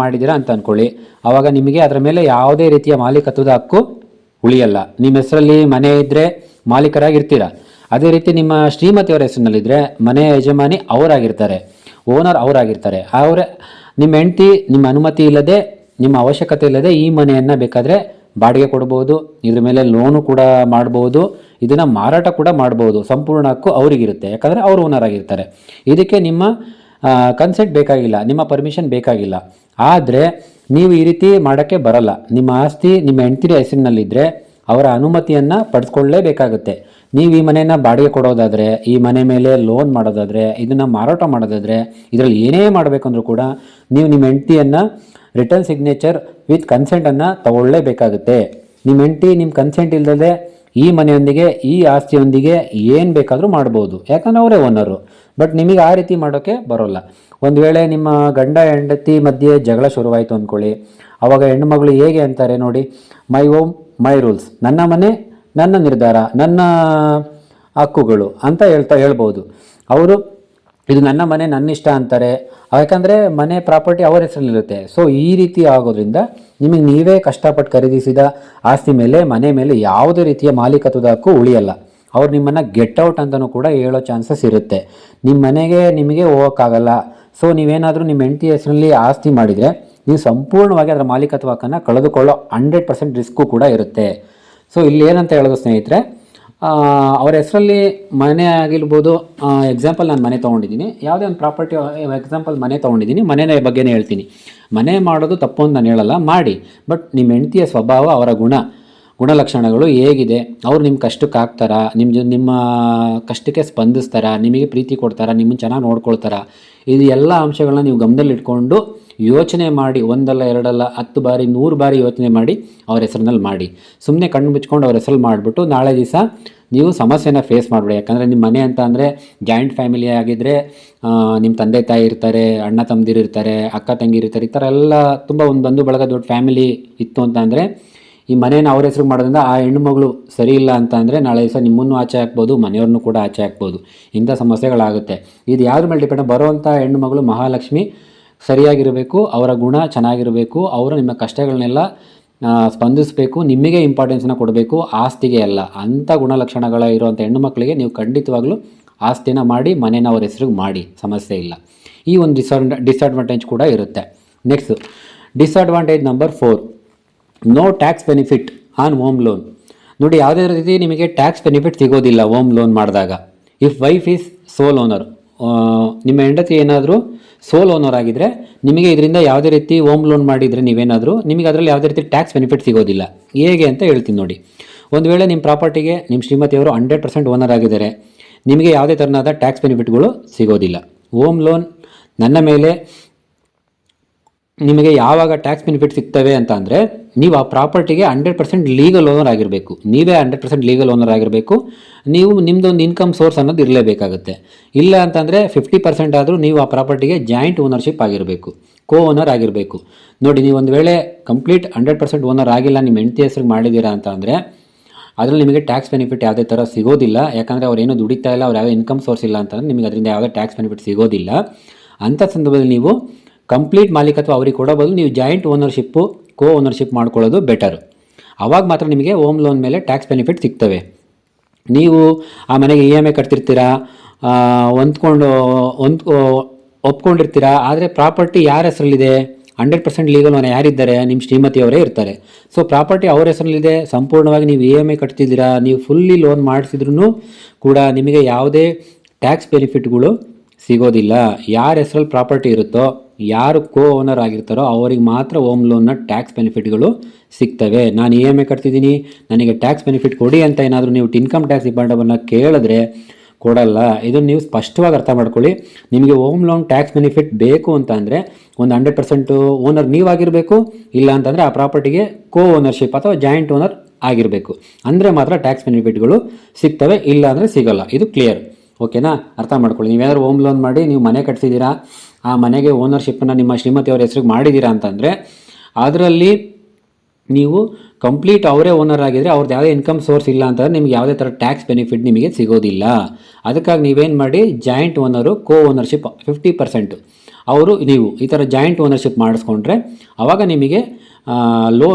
ಮಾಡಿದ್ದೀರಾ ಅಂತ ಅಂದ್ಕೊಳ್ಳಿ ಆವಾಗ ನಿಮಗೆ ಅದರ ಮೇಲೆ ಯಾವುದೇ ರೀತಿಯ ಮಾಲೀಕತ್ವದ ಹಕ್ಕು ಉಳಿಯಲ್ಲ. ನಿಮ್ಮ ಹೆಸರಲ್ಲಿ ಮನೆ ಇದ್ದರೆ ಮಾಲೀಕರಾಗಿರ್ತೀರ. ಅದೇ ರೀತಿ ನಿಮ್ಮ ಶ್ರೀಮತಿಯವರ ಹೆಸರಿನಲ್ಲಿದ್ದರೆ ಮನೆ ಯಜಮಾನಿ ಅವರಾಗಿರ್ತಾರೆ. ಓನರ್ ಅವರಾಗಿರ್ತಾರೆ. ಅವರೇ ನಿಮ್ಮ ಹೆಂಡತಿ ನಿಮ್ಮ ಅನುಮತಿ ಇಲ್ಲದೆ ನಿಮ್ಮ ಅವಶ್ಯಕತೆ ಇಲ್ಲದೆ ಈ ಮನೆಯನ್ನು ಬೇಕಾದರೆ ಬಾಡಿಗೆ ಕೊಡ್ಬೋದು, ಇದ್ರ ಮೇಲೆ ಲೋನು ಕೂಡ ಮಾಡ್ಬೋದು, ಇದನ್ನು ಮಾರಾಟ ಕೂಡ ಮಾಡ್ಬೋದು. ಸಂಪೂರ್ಣ ಹಕ್ಕು ಅವರಿಗಿರುತ್ತೆ. ಯಾಕಂದರೆ ಅವರು ಓನರ್ ಆಗಿರ್ತಾರೆ. ಇದಕ್ಕೆ ನಿಮ್ಮ ಕನ್ಸೆಂಟ್ ಬೇಕಾಗಿಲ್ಲ, ನಿಮ್ಮ ಪರ್ಮಿಷನ್ ಬೇಕಾಗಿಲ್ಲ. ಆದರೆ ನೀವು ಈ ರೀತಿ ಮಾಡೋಕ್ಕೆ ಬರಲ್ಲ. ನಿಮ್ಮ ಆಸ್ತಿ, ನಿಮ್ಮ ಹೆಂಡತಿರ ಹೆಸರಿನಲ್ಲಿದ್ದರೆ ಅವರ ಅನುಮತಿಯನ್ನು ಪಡೆದುಕೊಳ್ಳಲೇಬೇಕಾಗುತ್ತೆ ನೀವು ಈ ಮನೆಯನ್ನು ಬಾಡಿಗೆ ಕೊಡೋದಾದರೆ, ಈ ಮನೆ ಮೇಲೆ ಲೋನ್ ಮಾಡೋದಾದರೆ, ಇದನ್ನು ಮಾರಾಟ ಮಾಡೋದಾದರೆ, ಇದರಲ್ಲಿ ಏನೇ ಮಾಡಬೇಕಂದ್ರೂ ಕೂಡ ನೀವು ನಿಮ್ಮ ಹೆಂಡತಿಯನ್ನು ರಿಟರ್ನ್ ಸಿಗ್ನೇಚರ್ ವಿತ್ ಕನ್ಸೆಂಟನ್ನು ತಗೊಳ್ಳೇಬೇಕಾಗುತ್ತೆ. ನಿಮ್ಮ ಹೆಂಡತಿ ನಿಮ್ಮ ಕನ್ಸೆಂಟ್ ಇಲ್ಲದೆ ಈ ಮನೆಯೊಂದಿಗೆ, ಈ ಆಸ್ತಿಯೊಂದಿಗೆ ಏನು ಬೇಕಾದರೂ ಮಾಡ್ಬೋದು. ಯಾಕಂದರೆ ಅವರೇ ಓನರು ಬಟ್ ನಿಮಗೆ ಆ ರೀತಿ ಮಾಡೋಕ್ಕೆ ಬರೋಲ್ಲ. ಒಂದು ವೇಳೆ ನಿಮ್ಮ ಗಂಡ, ಹೆಂಡತಿ ಮಧ್ಯೆ ಜಗಳ ಶುರುವಾಯಿತು ಅಂದ್ಕೊಳ್ಳಿ ಅವಾಗ ಹೆಣ್ಣುಮಗಳು ಹೇಗೆ ಅಂತಾರೆ ನೋಡಿ ಮೈ ಓಮ್ ಮೈ ರೂಲ್ಸ್ ನನ್ನ ಮನೆ, ನನ್ನ ನಿರ್ಧಾರ, ನನ್ನ ಹಕ್ಕುಗಳು ಅಂತ ಹೇಳ್ತಾ ಹೇಳ್ಬೋದು. ಅವರು ಇದು ನನ್ನ ಮನೆ, ನನ್ನ ಇಷ್ಟ ಅಂತಾರೆ. ಯಾಕಂದರೆ ಮನೆ ಪ್ರಾಪರ್ಟಿ ಅವರ ಹೆಸರಲ್ಲಿರುತ್ತೆ. ಸೊ ಈ ರೀತಿ ಆಗೋದ್ರಿಂದ ನಿಮಗೆ ನೀವೇ ಕಷ್ಟಪಟ್ಟು ಖರೀದಿಸಿದ ಆಸ್ತಿ ಮೇಲೆ, ಮನೆ ಮೇಲೆ ಯಾವುದೇ ರೀತಿಯ ಮಾಲೀಕತ್ವದ ಹಕ್ಕು ಉಳಿಯಲ್ಲ. ಅವ್ರು ನಿಮ್ಮನ್ನು ಗೆಟ್ ಔಟ್ ಅಂತಲೂ ಕೂಡ ಹೇಳೋ ಚಾನ್ಸಸ್ ಇರುತ್ತೆ. ನಿಮ್ಮ ಮನೆಗೆ ನಿಮಗೆ ಹೋಗೋಕ್ಕಾಗಲ್ಲ. ಸೊ ನೀವೇನಾದರೂ ನಿಮ್ಮ ಹೆಂಡತಿ ಹೆಸರಲ್ಲಿ ಆಸ್ತಿ ಮಾಡಿದರೆ, ನೀವು ಸಂಪೂರ್ಣವಾಗಿ ಅದರ ಮಾಲೀಕತ್ವ ಹಕ್ಕನ್ನು ಕಳೆದುಕೊಳ್ಳೋ ಹಂಡ್ರೆಡ್ ಪರ್ಸೆಂಟ್ ರಿಸ್ಕು ಕೂಡ ಇರುತ್ತೆ. ಸೊ ಇಲ್ಲಿ ಏನಂತ ಹೇಳೋದು ಸ್ನೇಹಿತರೆ ಅವ್ರ ಹೆಸರಲ್ಲಿ ಮನೆ ಆಗಿರ್ಬೋದು ಎಕ್ಸಾಂಪಲ್ ನಾನು ಮನೆ ತೊಗೊಂಡಿದ್ದೀನಿ. ಯಾವುದೇ ಒಂದು ಪ್ರಾಪರ್ಟಿ ಎಕ್ಸಾಂಪಲ್ ಮನೆ ತೊಗೊಂಡಿದ್ದೀನಿ ಮನೆಯ ಬಗ್ಗೆನೇ ಹೇಳ್ತೀನಿ. ಮನೆ ಮಾಡೋದು ತಪ್ಪು ಅಂತ ನಾನು ಹೇಳಲ್ಲ, ಮಾಡಿ. ಬಟ್ ನಿಮ್ಮ ಹೆಂಡತಿಯ ಸ್ವಭಾವ, ಅವರ ಗುಣ, ಗುಣಲಕ್ಷಣಗಳು ಹೇಗಿದೆ? ಅವ್ರು ನಿಮ್ಮ ಕಷ್ಟಕ್ಕೆ ಹಾಕ್ತಾರಾ ನಿಮ್ಮ ನಿಮ್ಮ ಕಷ್ಟಕ್ಕೆ ಸ್ಪಂದಿಸ್ತಾರಾ, ನಿಮಗೆ ಪ್ರೀತಿ ಕೊಡ್ತಾರಾ ನಿಮ್ಮನ್ನು ಚೆನ್ನಾಗಿ ನೋಡ್ಕೊಳ್ತಾರಾ. ಇದು ಎಲ್ಲ ಅಂಶಗಳನ್ನ ನೀವು ಗಮನದಲ್ಲಿಟ್ಕೊಂಡು ಯೋಚನೆ ಮಾಡಿ, ಒಂದಲ್ಲ, ಎರಡಲ್ಲ, ಹತ್ತು ಬಾರಿ, ನೂರು ಬಾರಿ ಯೋಚನೆ ಮಾಡಿ ಅವ್ರ ಹೆಸರಿನಲ್ಲಿ ಮಾಡಿ. ಸುಮ್ಮನೆ ಕಣ್ಣು ಮುಚ್ಕೊಂಡು ಅವ್ರ ಹೆಸರು ಮಾಡಿಬಿಟ್ಟು ನಾಳೆ ದಿವಸ ನೀವು ಸಮಸ್ಯೆನ ಫೇಸ್ ಮಾಡಬೇಡಿ. ಯಾಕಂದರೆ ನಿಮ್ಮ ಮನೆ ಅಂತ ಅಂದರೆ ಜಾಯಿಂಟ್ ಫ್ಯಾಮಿಲಿ ಆಗಿದ್ದರೆ ನಿಮ್ಮ ತಂದೆ ತಾಯಿ ಇರ್ತಾರೆ, ಅಣ್ಣ ತಮ್ಮದಿರು ಇರ್ತಾರೆ, ಅಕ್ಕ ತಂಗಿರು ಇರ್ತಾರೆ, ಈ ಥರ ಎಲ್ಲ ತುಂಬ ಒಂದು ಬಂಧು ಬಳಗ ದೊಡ್ಡ ಫ್ಯಾಮಿಲಿ ಇತ್ತು ಅಂತ ಅಂದರೆ ಈ ಮನೇನ ಅವ್ರ ಹೆಸ್ರಿಗೆ ಮಾಡೋದ್ರಿಂದ ಆ ಹೆಣ್ಣುಮಗಳು ಸರಿ ಇಲ್ಲ ಅಂತ ಅಂದರೆ ನಾಳೆ ದಿವಸ ನಿಮ್ಮನ್ನು ಆಚೆ ಹಾಕ್ಬೋದು, ಮನೆಯವ್ರನ್ನೂ ಕೂಡ ಆಚೆ ಹಾಕ್ಬೋದು. ಇಂಥ ಸಮಸ್ಯೆಗಳಾಗುತ್ತೆ. ಇದು ಯಾವ್ದ್ರ ಮೇಲೆ ಡಿಪೆಂಡ್ ಬರುವಂಥ ಹೆಣ್ಣುಮಗಳು ಮಹಾಲಕ್ಷ್ಮಿ ಸರಿಯಾಗಿರಬೇಕು, ಅವರ ಗುಣ ಚೆನ್ನಾಗಿರಬೇಕು, ಅವರು ನಿಮ್ಮ ಕಷ್ಟಗಳನ್ನೆಲ್ಲ ಸ್ಪಂದಿಸಬೇಕು, ನಿಮಗೆ ಇಂಪಾರ್ಟೆನ್ಸ್ನ ಕೊಡಬೇಕು, ಆಸ್ತಿಗೆ ಅಲ್ಲ. ಅಂಥ ಗುಣಲಕ್ಷಣಗಳ ಇರುವಂಥ ಹೆಣ್ಣು ಮಕ್ಕಳಿಗೆ ನೀವು ಖಂಡಿತವಾಗ್ಲೂ ಆಸ್ತಿನ ಮಾಡಿ ಮನೇನ ಅವ್ರ ಹೆಸ್ರಿಗೆ ಮಾಡಿ, ಸಮಸ್ಯೆ ಇಲ್ಲ. ಈ ಒಂದು ಡಿಸ್ಅಡ್ ಡಿಸ್ಅಡ್ವಾಂಟೇಜ್ ಕೂಡ ಇರುತ್ತೆ. Next disadvantage number four no tax benefit on home loan ನೋಡಿ, ಯಾವುದೇ ರೀತಿ ನಿಮಗೆ ಟ್ಯಾಕ್ಸ್ ಬೆನಿಫಿಟ್ ಸಿಗೋದಿಲ್ಲ ಹೋಮ್ ಲೋನ್ ಮಾಡಿದಾಗ. If wife is sole owner ನಿಮ್ಮ ಹೆಂಡತಿ ಏನಾದರೂ ಸೋಲ್ ಓನರ್ ಆಗಿದ್ದರೆ ನಿಮಗೆ ಇದರಿಂದ ಯಾವುದೇ ರೀತಿ ಹೋಮ್ ಲೋನ್ ಮಾಡಿದರೆ ನೀವೇನಾದರೂ ನಿಮಗೆ ಅದರಲ್ಲಿ ಯಾವುದೇ ರೀತಿ ಟ್ಯಾಕ್ಸ್ ಬೆನಿಫಿಟ್ ಸಿಗೋದಿಲ್ಲ. ಹೇಗೆ ಅಂತ ಹೇಳ್ತೀನಿ ನೋಡಿ. ಒಂದು ವೇಳೆ ನಿಮ್ಮ ಪ್ರಾಪರ್ಟಿಗೆ ನಿಮ್ಮ ಶ್ರೀಮತಿಯವರು ಹಂಡ್ರೆಡ್ ಪರ್ಸೆಂಟ್ ಓನರ್ ಆಗಿದ್ದಾರೆ, ನಿಮಗೆ ಯಾವುದೇ ಥರನಾದ ಟ್ಯಾಕ್ಸ್ ಬೆನಿಫಿಟ್ಗಳು ಸಿಗೋದಿಲ್ಲ. ಹೋಮ್ ಲೋನ್ ನನ್ನ ಮೇಲೆ ನಿಮಗೆ ಯಾವಾಗ ಟ್ಯಾಕ್ಸ್ ಬೆನಿಫಿಟ್ ಸಿಗ್ತವೆ ಅಂತ ಅಂದರೆ, ನೀವು ಆ ಪ್ರಾಪರ್ಟಿಗೆ ಹಂಡ್ರೆಡ್ ಪರ್ಸೆಂಟ್ ಲೀಗಲ್ ಓನರ್ ಆಗಿರಬೇಕು. ನೀವೇ ಹಂಡ್ರೆಡ್ ಪರ್ಸೆಂಟ್ ಲೀಗಲ್ ಓನರ್ ಆಗಿರಬೇಕು. ನೀವು ನಿಮ್ಮದೊಂದು ಇನ್ಕಮ್ ಸೋರ್ಸ್ ಅನ್ನೋದು ಇರಲೇಬೇಕಾಗುತ್ತೆ. ಇಲ್ಲ ಅಂತಂದರೆ ಫಿಫ್ಟಿ ಪರ್ಸೆಂಟ್ ಆದರೂ ನೀವು ಆ ಪ್ರಾಪರ್ಟಿಗೆ ಜಾಯಿಂಟ್ ಓನರ್ಶಿಪ್ ಆಗಿರಬೇಕು. ಕೋ ಓನರ್ ಆಗಿರಬೇಕು. ನೋಡಿ, ನೀವು ಒಂದು ವೇಳೆ ಕಂಪ್ಲೀಟ್ ಹಂಡ್ರೆಡ್ ಪರ್ಸೆಂಟ್ ಓನರ್ ಆಗಿಲ್ಲ, ನಿಮ್ಮ ಹೆಂಡತಿ ಹೆಸ್ರಿಗೆ ಮಾಡಿದ್ದೀರಾ ಅಂತ ಅಂದರೆ, ಅದರಲ್ಲಿ ನಿಮಗೆ ಟ್ಯಾಕ್ಸ್ ಬೆನಿಫಿಟ್ ಯಾವುದೇ ಥರ ಸಿಗೋದಿಲ್ಲ. ಯಾಕಂದರೆ ಅವ್ರು ಏನೂ ದುಡಿತಾ ಇಲ್ಲ, ಅವ್ರು ಯಾವುದೇ ಇನ್ಕಮ್ ಸೋರ್ಸ್ ಇಲ್ಲ ಅಂತಂದರೆ ನಿಮಗೆ ಅದರಿಂದ ಯಾವುದೇ ಟ್ಯಾಕ್ಸ್ ಬೆನಿಫಿಟ್ ಸಿಗೋದಿಲ್ಲ. ಅಂಥ ಸಂದರ್ಭದಲ್ಲಿ ನೀವು ಕಂಪ್ಲೀಟ್ ಮಾಲೀಕತ್ವ ಅವ್ರಿಗೆ ಕೊಡೋ ಬದಲು ನೀವು ಜಾಯಿಂಟ್ ಓನರ್ಶಿಪ್ಪು ಕೋ ಓನರ್ಶಿಪ್ ಮಾಡ್ಕೊಳ್ಳೋದು ಬೆಟರ್ ಅವಾಗ ಮಾತ್ರ ನಿಮಗೆ ಹೋಮ್ ಲೋನ್ ಮೇಲೆ ಟ್ಯಾಕ್ಸ್ ಬೆನಿಫಿಟ್ ಸಿಗ್ತವೆ. ನೀವು ಆ ಮನೆಗೆ ಇ ಎಂ ಐ ಕಟ್ತಿರ್ತೀರಾ ಹೊಂದ್ಕೊಂಡು, ಹೊಂದ್ ಒಪ್ಕೊಂಡಿರ್ತೀರಾ, ಆದರೆ ಪ್ರಾಪರ್ಟಿ ಯಾರ ಹೆಸರಲ್ಲಿದೆ? ಹಂಡ್ರೆಡ್ ಪರ್ಸೆಂಟ್ ಲೀಗಲ್ ಮನೆ ಯಾರಿದ್ದಾರೆ? ನಿಮ್ಮ ಶ್ರೀಮತಿಯವರೇ ಇರ್ತಾರೆ. ಸೊ ಪ್ರಾಪರ್ಟಿ ಅವ್ರ ಹೆಸರಲ್ಲಿದೆ, ಸಂಪೂರ್ಣವಾಗಿ ನೀವು ಇ ಎಂ ಐ ಕಟ್ತಿದ್ದೀರಾ, ನೀವು ಫುಲ್ಲಿ ಲೋನ್ ಮಾಡಿಸಿದ್ರೂ ಕೂಡ ನಿಮಗೆ ಯಾವುದೇ ಟ್ಯಾಕ್ಸ್ ಬೆನಿಫಿಟ್ಗಳು ಸಿಗೋದಿಲ್ಲ. ಯಾರ ಹೆಸರಲ್ಲಿ ಪ್ರಾಪರ್ಟಿ ಇರುತ್ತೋ ಯಾರು ಕೋ ಓನರ್ ಆಗಿರ್ತಾರೋ ಅವರಿಗೆ ಮಾತ್ರ ಹೋಮ್ ಲೋನ್ನ ಟ್ಯಾಕ್ಸ್ ಬೆನಿಫಿಟ್ಗಳು ಸಿಗ್ತವೆ. ನಾನು ಇ ಎಂ ಐ ಕಟ್ತಿದ್ದೀನಿ, ನನಗೆ ಟ್ಯಾಕ್ಸ್ ಬೆನಿಫಿಟ್ ಕೊಡಿ ಅಂತ ಏನಾದರೂ ನೀವು ಇನ್ಕಮ್ ಟ್ಯಾಕ್ಸ್ ಡಿಪಾರ್ಟ್ಮೆಂಟನ್ನು ಕೇಳಿದ್ರೆ ಕೊಡಲ್ಲ. ಇದನ್ನು ನೀವು ಸ್ಪಷ್ಟವಾಗಿ ಅರ್ಥ ಮಾಡ್ಕೊಳ್ಳಿ. ನಿಮಗೆ ಹೋಮ್ ಲೋನ್ ಟ್ಯಾಕ್ಸ್ ಬೆನಿಫಿಟ್ ಬೇಕು ಅಂತ ಅಂದರೆ ಒಂದು ಹಂಡ್ರೆಡ್ ಪರ್ಸೆಂಟು ಓನರ್ ನೀವಾಗಿರಬೇಕು, ಇಲ್ಲ ಅಂತಂದರೆ ಆ ಪ್ರಾಪರ್ಟಿಗೆ ಕೋ ಓನರ್ಶಿಪ್ ಅಥವಾ ಜಾಯಿಂಟ್ ಓನರ್ ಆಗಿರಬೇಕು. ಅಂದರೆ ಮಾತ್ರ ಟ್ಯಾಕ್ಸ್ ಬೆನಿಫಿಟ್ಗಳು ಸಿಗ್ತವೆ, ಇಲ್ಲ ಅಂದರೆ ಸಿಗೋಲ್ಲ. ಇದು ಕ್ಲಿಯರ್ ಓಕೆನಾ ಅರ್ಥ ಮಾಡ್ಕೊಳ್ಳಿ. ನೀವೇನಾದ್ರು ಹೋಮ್ ಲೋನ್ ಮಾಡಿ, ನೀವು ಮನೆ ಕಟ್ಸಿದ್ದೀರಾ ಆ ಮನೆಗೆ ಓನರ್ಶಿಪ್ಪನ್ನು ನಿಮ್ಮ ಶ್ರೀಮತಿಯವರ ಹೆಸರಿಗೆ ಮಾಡಿದ್ದೀರಾ ಅಂತಂದರೆ, ಅದರಲ್ಲಿ ನೀವು ಕಂಪ್ಲೀಟ್ ಅವರೇ ಓನರ್ ಆಗಿದ್ದರೆ ಅವ್ರದ್ದು ಯಾವುದೇ ಇನ್ಕಮ್ ಸೋರ್ಸ್ ಇಲ್ಲ ಅಂತಂದ್ರೆ ನಿಮ್ಗೆ ಯಾವುದೇ ಥರ ಟ್ಯಾಕ್ಸ್ ಬೆನಿಫಿಟ್ ನಿಮಗೆ ಸಿಗೋದಿಲ್ಲ. ಅದಕ್ಕಾಗಿ ನೀವೇನು ಮಾಡಿ joint owner co ownership fifty percent ಅವರು ನೀವು ಈ ಥರ ಜಾಯಿಂಟ್ ಓನರ್ಶಿಪ್ ಮಾಡಿಸ್ಕೊಂಡ್ರೆ ಆವಾಗ ನಿಮಗೆ ಲೋ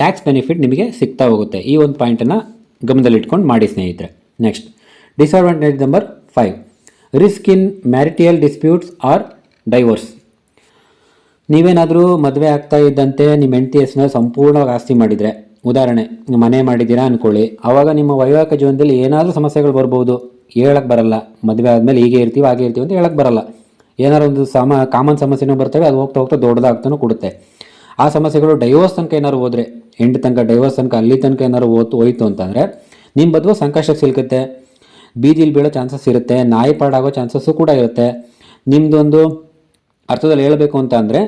ಟ್ಯಾಕ್ಸ್ ಬೆನಿಫಿಟ್ ನಿಮಗೆ ಸಿಗ್ತಾ ಹೋಗುತ್ತೆ. ಈ ಒಂದು ಪಾಯಿಂಟನ್ನು ಗಮನದಲ್ಲಿಟ್ಕೊಂಡು ಮಾಡಿ ಸ್ನೇಹಿತರೆ. Next disadvantage number five risk in marital disputes or divorce ನೀವೇನಾದರೂ ಮದುವೆ ಆಗ್ತಾ ಇದ್ದಂತೆ ನಿಮ್ಮ ಹೆಂಡತಿ ಹೆಸರನ್ನ ಸಂಪೂರ್ಣವಾಗಿ ಆಸ್ತಿ ಮಾಡಿದರೆ, ಉದಾಹರಣೆ ಮನೆ ಮಾಡಿದ್ದೀರಾ? ಅಂದ್ಕೊಳ್ಳಿ ಆವಾಗ ನಿಮ್ಮ ವೈವಾಹಿಕ ಜೀವನದಲ್ಲಿ ಏನಾದರೂ ಸಮಸ್ಯೆಗಳು ಬರ್ಬೋದು. ಹೇಳಕ್ಕೆ ಬರಲ್ಲ. ಮದುವೆ ಆದಮೇಲೆ ಹೀಗೆ ಇರ್ತೀವಿ, ಹಾಗೆ ಇರ್ತೀವಿ ಅಂತ ಹೇಳಕ್ಕೆ ಬರಲ್ಲ. ಏನಾದ್ರು ಒಂದು ಸಮ ಕಾಮನ್ ಸಮಸ್ಯೆನೂ ಬರ್ತವೆ, ಅದು ಹೋಗ್ತಾ ಹೋಗ್ತಾ ದೊಡ್ಡದಾಗ್ತಾನೂ ಕೊಡುತ್ತೆ. ಆ ಸಮಸ್ಯೆಗಳು ಡೈವೋರ್ಸ್ ತನಕ ಏನಾದ್ರು ಹೋದರೆ ಹೆಂಡ್ ತನಕ ಡೈವೋರ್ಸ್ ತನಕ, ಅಲ್ಲಿ ತನಕ ಏನಾದ್ರು ಹೋಯ್ತು ಹೋಯ್ತು ಅಂತಂದರೆ, ನಿಮ್ಮ ಬದುಕು ಸಂಕಷ್ಟಕ್ಕೆ ಸಿಲುಕುತ್ತೆ. ಬೀದಿಲಿ ಬೀಳೋ ಚಾನ್ಸಸ್ ಇರುತ್ತೆ. ನಾಯಿ ಪಾಡಾಗೋ ಚಾನ್ಸಸ್ಸು ಕೂಡ ಇರುತ್ತೆ. ನಿಮ್ಮದೊಂದು ಅರ್ಥದಲ್ಲಿ ಹೇಳಬೇಕು ಅಂತ ಅಂದರೆ,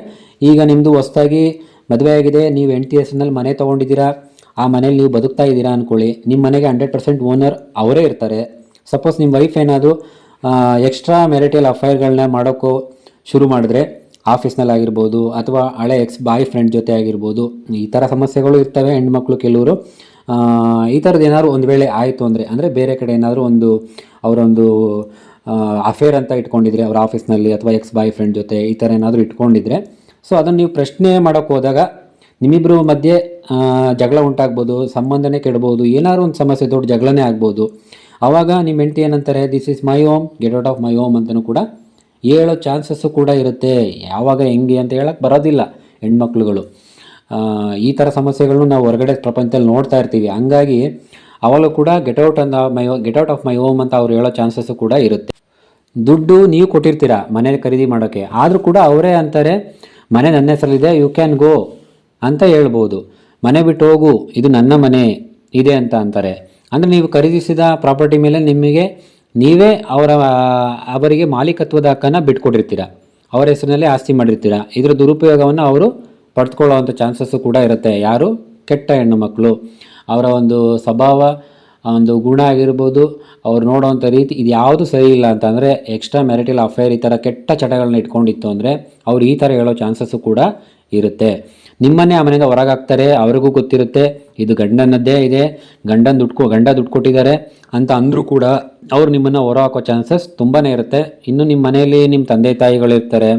ಈಗ ನಿಮ್ಮದು ಹೊಸ್ದಾಗಿ ಮದುವೆ ಆಗಿದೆ, ನೀವು ಎನ್ ಟಿ ಎಸ್ನಲ್ಲಿ ಮನೆ ತೊಗೊಂಡಿದ್ದೀರಾ, ಆ ಮನೇಲಿ ನೀವು ಬದುಕ್ತಾ ಇದ್ದೀರಾ ಅಂದ್ಕೊಳ್ಳಿ ನಿಮ್ಮ ಮನೆಗೆ ಹಂಡ್ರೆಡ್ ಪರ್ಸೆಂಟ್ ಓನರ್ ಅವರೇ ಇರ್ತಾರೆ. ಸಪೋಸ್ ನಿಮ್ಮ ವೈಫ್ ಏನಾದರೂ ಎಕ್ಸ್ಟ್ರಾ ಮೆರಿಟಲ್ ಅಫೈರ್ಗಳನ್ನ ಮಾಡೋಕ್ಕೂ ಶುರು ಮಾಡಿದ್ರೆ ಆಫೀಸ್ನಲ್ಲಿ ಆಗಿರ್ಬೋದು, ಅಥವಾ ಹಳೆ ಎಕ್ಸ್ ಬಾಯ್ ಫ್ರೆಂಡ್ ಜೊತೆ ಆಗಿರ್ಬೋದು, ಈ ಥರ ಸಮಸ್ಯೆಗಳು ಇರ್ತವೆ ಹೆಣ್ಮಕ್ಳು ಕೆಲವರು. ಈ ಥರದ್ದು ಏನಾದ್ರು ಒಂದು ವೇಳೆ ಆಯಿತು ಅಂದರೆ ಅಂದರೆ ಬೇರೆ ಕಡೆ ಏನಾದರೂ ಒಂದು, ಅವರೊಂದು ಅಫೇರ್ ಅಂತ ಇಟ್ಕೊಂಡಿದ್ರೆ ಅವ್ರ ಆಫೀಸ್ನಲ್ಲಿ ಅಥವಾ ಎಕ್ಸ್ ಬಾಯ್ ಫ್ರೆಂಡ್ ಜೊತೆ ಈ ಥರ ಏನಾದರೂ ಇಟ್ಕೊಂಡಿದ್ರೆ ಸೊ ಅದನ್ನು ನೀವು ಪ್ರಶ್ನೆ ಮಾಡೋಕ್ಕೆ ಹೋದಾಗ ನಿಮ್ಮಿಬ್ಬರು ಮಧ್ಯೆ ಜಗಳ ಉಂಟಾಗ್ಬೋದು, ಸಂಬಂಧನೇ ಕೆಡ್ಬೋದು, ಏನಾದ್ರು ಒಂದು ಸಮಸ್ಯೆ, ದೊಡ್ಡ ಜಗಳನೇ ಆಗ್ಬೋದು. ಆವಾಗ ನಿಮ್ಮ ಹೆಂಡತಿ ಏನಂತಾರೆ this is my home get out of my home ಅಂತಲೂ ಕೂಡ ಹೇಳೋ ಚಾನ್ಸಸ್ಸು ಕೂಡ ಇರುತ್ತೆ. ಯಾವಾಗ, ಹೆಂಗೆ ಅಂತ ಹೇಳಕ್ಕೆ ಬರೋದಿಲ್ಲ ಹೆಣ್ಮಕ್ಳುಗಳು. ಈ ಥರ ಸಮಸ್ಯೆಗಳನ್ನು ನಾವು ಹೊರಗಡೆ ಪ್ರಪಂಚದಲ್ಲಿ ನೋಡ್ತಾ ಇರ್ತೀವಿ. ಹಂಗಾಗಿ ಅವಾಗಲೂ ಕೂಡ ಗೆಟ್ ಔಟ್ ಅಂತ my get out of my home ಅಂತ ಅವ್ರು ಹೇಳೋ ಚಾನ್ಸಸ್ಸು ಕೂಡ ಇರುತ್ತೆ. ದುಡ್ಡು ನೀವು ಕೊಟ್ಟಿರ್ತೀರಾ ಮನೆ ಖರೀದಿ ಮಾಡೋಕ್ಕೆ ಆದರೂ ಕೂಡ ಅವರೇ ಅಂತಾರೆ, ಮನೆ ನನ್ನ ಹೆಸರಲ್ಲಿದೆ ಯು ಕ್ಯಾನ್ ಗೋ ಅಂತ ಹೇಳ್ಬೋದು. ಮನೆ ಬಿಟ್ಟು ಹೋಗು, ಇದು ನನ್ನ ಮನೆ, ಇದೆ ಅಂತ ಅಂತಾರೆ. ಅಂದರೆ ನೀವು ಖರೀದಿಸಿದ ಪ್ರಾಪರ್ಟಿ ಮೇಲೆ ನಿಮಗೆ, ನೀವೇ ಅವರ ಅವರಿಗೆ ಮಾಲೀಕತ್ವದ ಹಕ್ಕನ್ನು ಬಿಟ್ಕೊಟ್ಟಿರ್ತೀರ. ಅವರ ಹೆಸರಿನಲ್ಲೇ ಆಸ್ತಿ ಮಾಡಿರ್ತೀರ. ಇದರ ದುರುಪಯೋಗವನ್ನು ಅವರು ಪಡೆದುಕೊಳ್ಳುವಂಥ ಚಾನ್ಸಸ್ಸು ಕೂಡ ಇರುತ್ತೆ. ಯಾರು? ಕೆಟ್ಟ ಹೆಣ್ಣು ಮಕ್ಕಳು. ಅವರ ಒಂದು ಸ್ವಭಾವ ಒಂದು ಗುಣ ಆಗಿರ್ಬೋದು, ಅವ್ರು ನೋಡೋವಂಥ ರೀತಿ ಇದು ಯಾವುದು ಸರಿ ಇಲ್ಲ ಅಂತಂದರೆ ಎಕ್ಸ್ಟ್ರಾ ಮ್ಯಾರಿಟಲ್ ಅಫೇರ್ ಈ ಥರ ಕೆಟ್ಟ ಚಟಗಳನ್ನ ಇಟ್ಕೊಂಡಿತ್ತು ಅಂದರೆ ಅವ್ರು ಈ ಥರ ಹೇಳೋ ಚಾನ್ಸಸ್ಸು ಕೂಡ ಇರುತ್ತೆ. ನಿಮ್ಮನ್ನೇ ಆ ಮನೆಯಿಂದ ಹೊರಗಾಗ್ತಾರೆ ಅವ್ರಿಗೂ ಗೊತ್ತಿರುತ್ತೆ, ಇದು ಗಂಡನದ್ದೇ ಇದೆ, ಗಂಡನ ದುಡ್ಕೊ, ಗಂಡ ದುಡ್ಡು ಕೊಟ್ಟಿದ್ದಾರೆ ಅಂತ ಅಂದರೂ ಕೂಡ ಅವ್ರು ನಿಮ್ಮನ್ನು ಹೊರ ಹಾಕೋ ಚಾನ್ಸಸ್ ತುಂಬಾ ಇರುತ್ತೆ. ಇನ್ನು ನಿಮ್ಮ ಮನೆಯಲ್ಲಿ ನಿಮ್ಮ ತಂದೆ ತಾಯಿಗಳು ಇರ್ತಾರೆ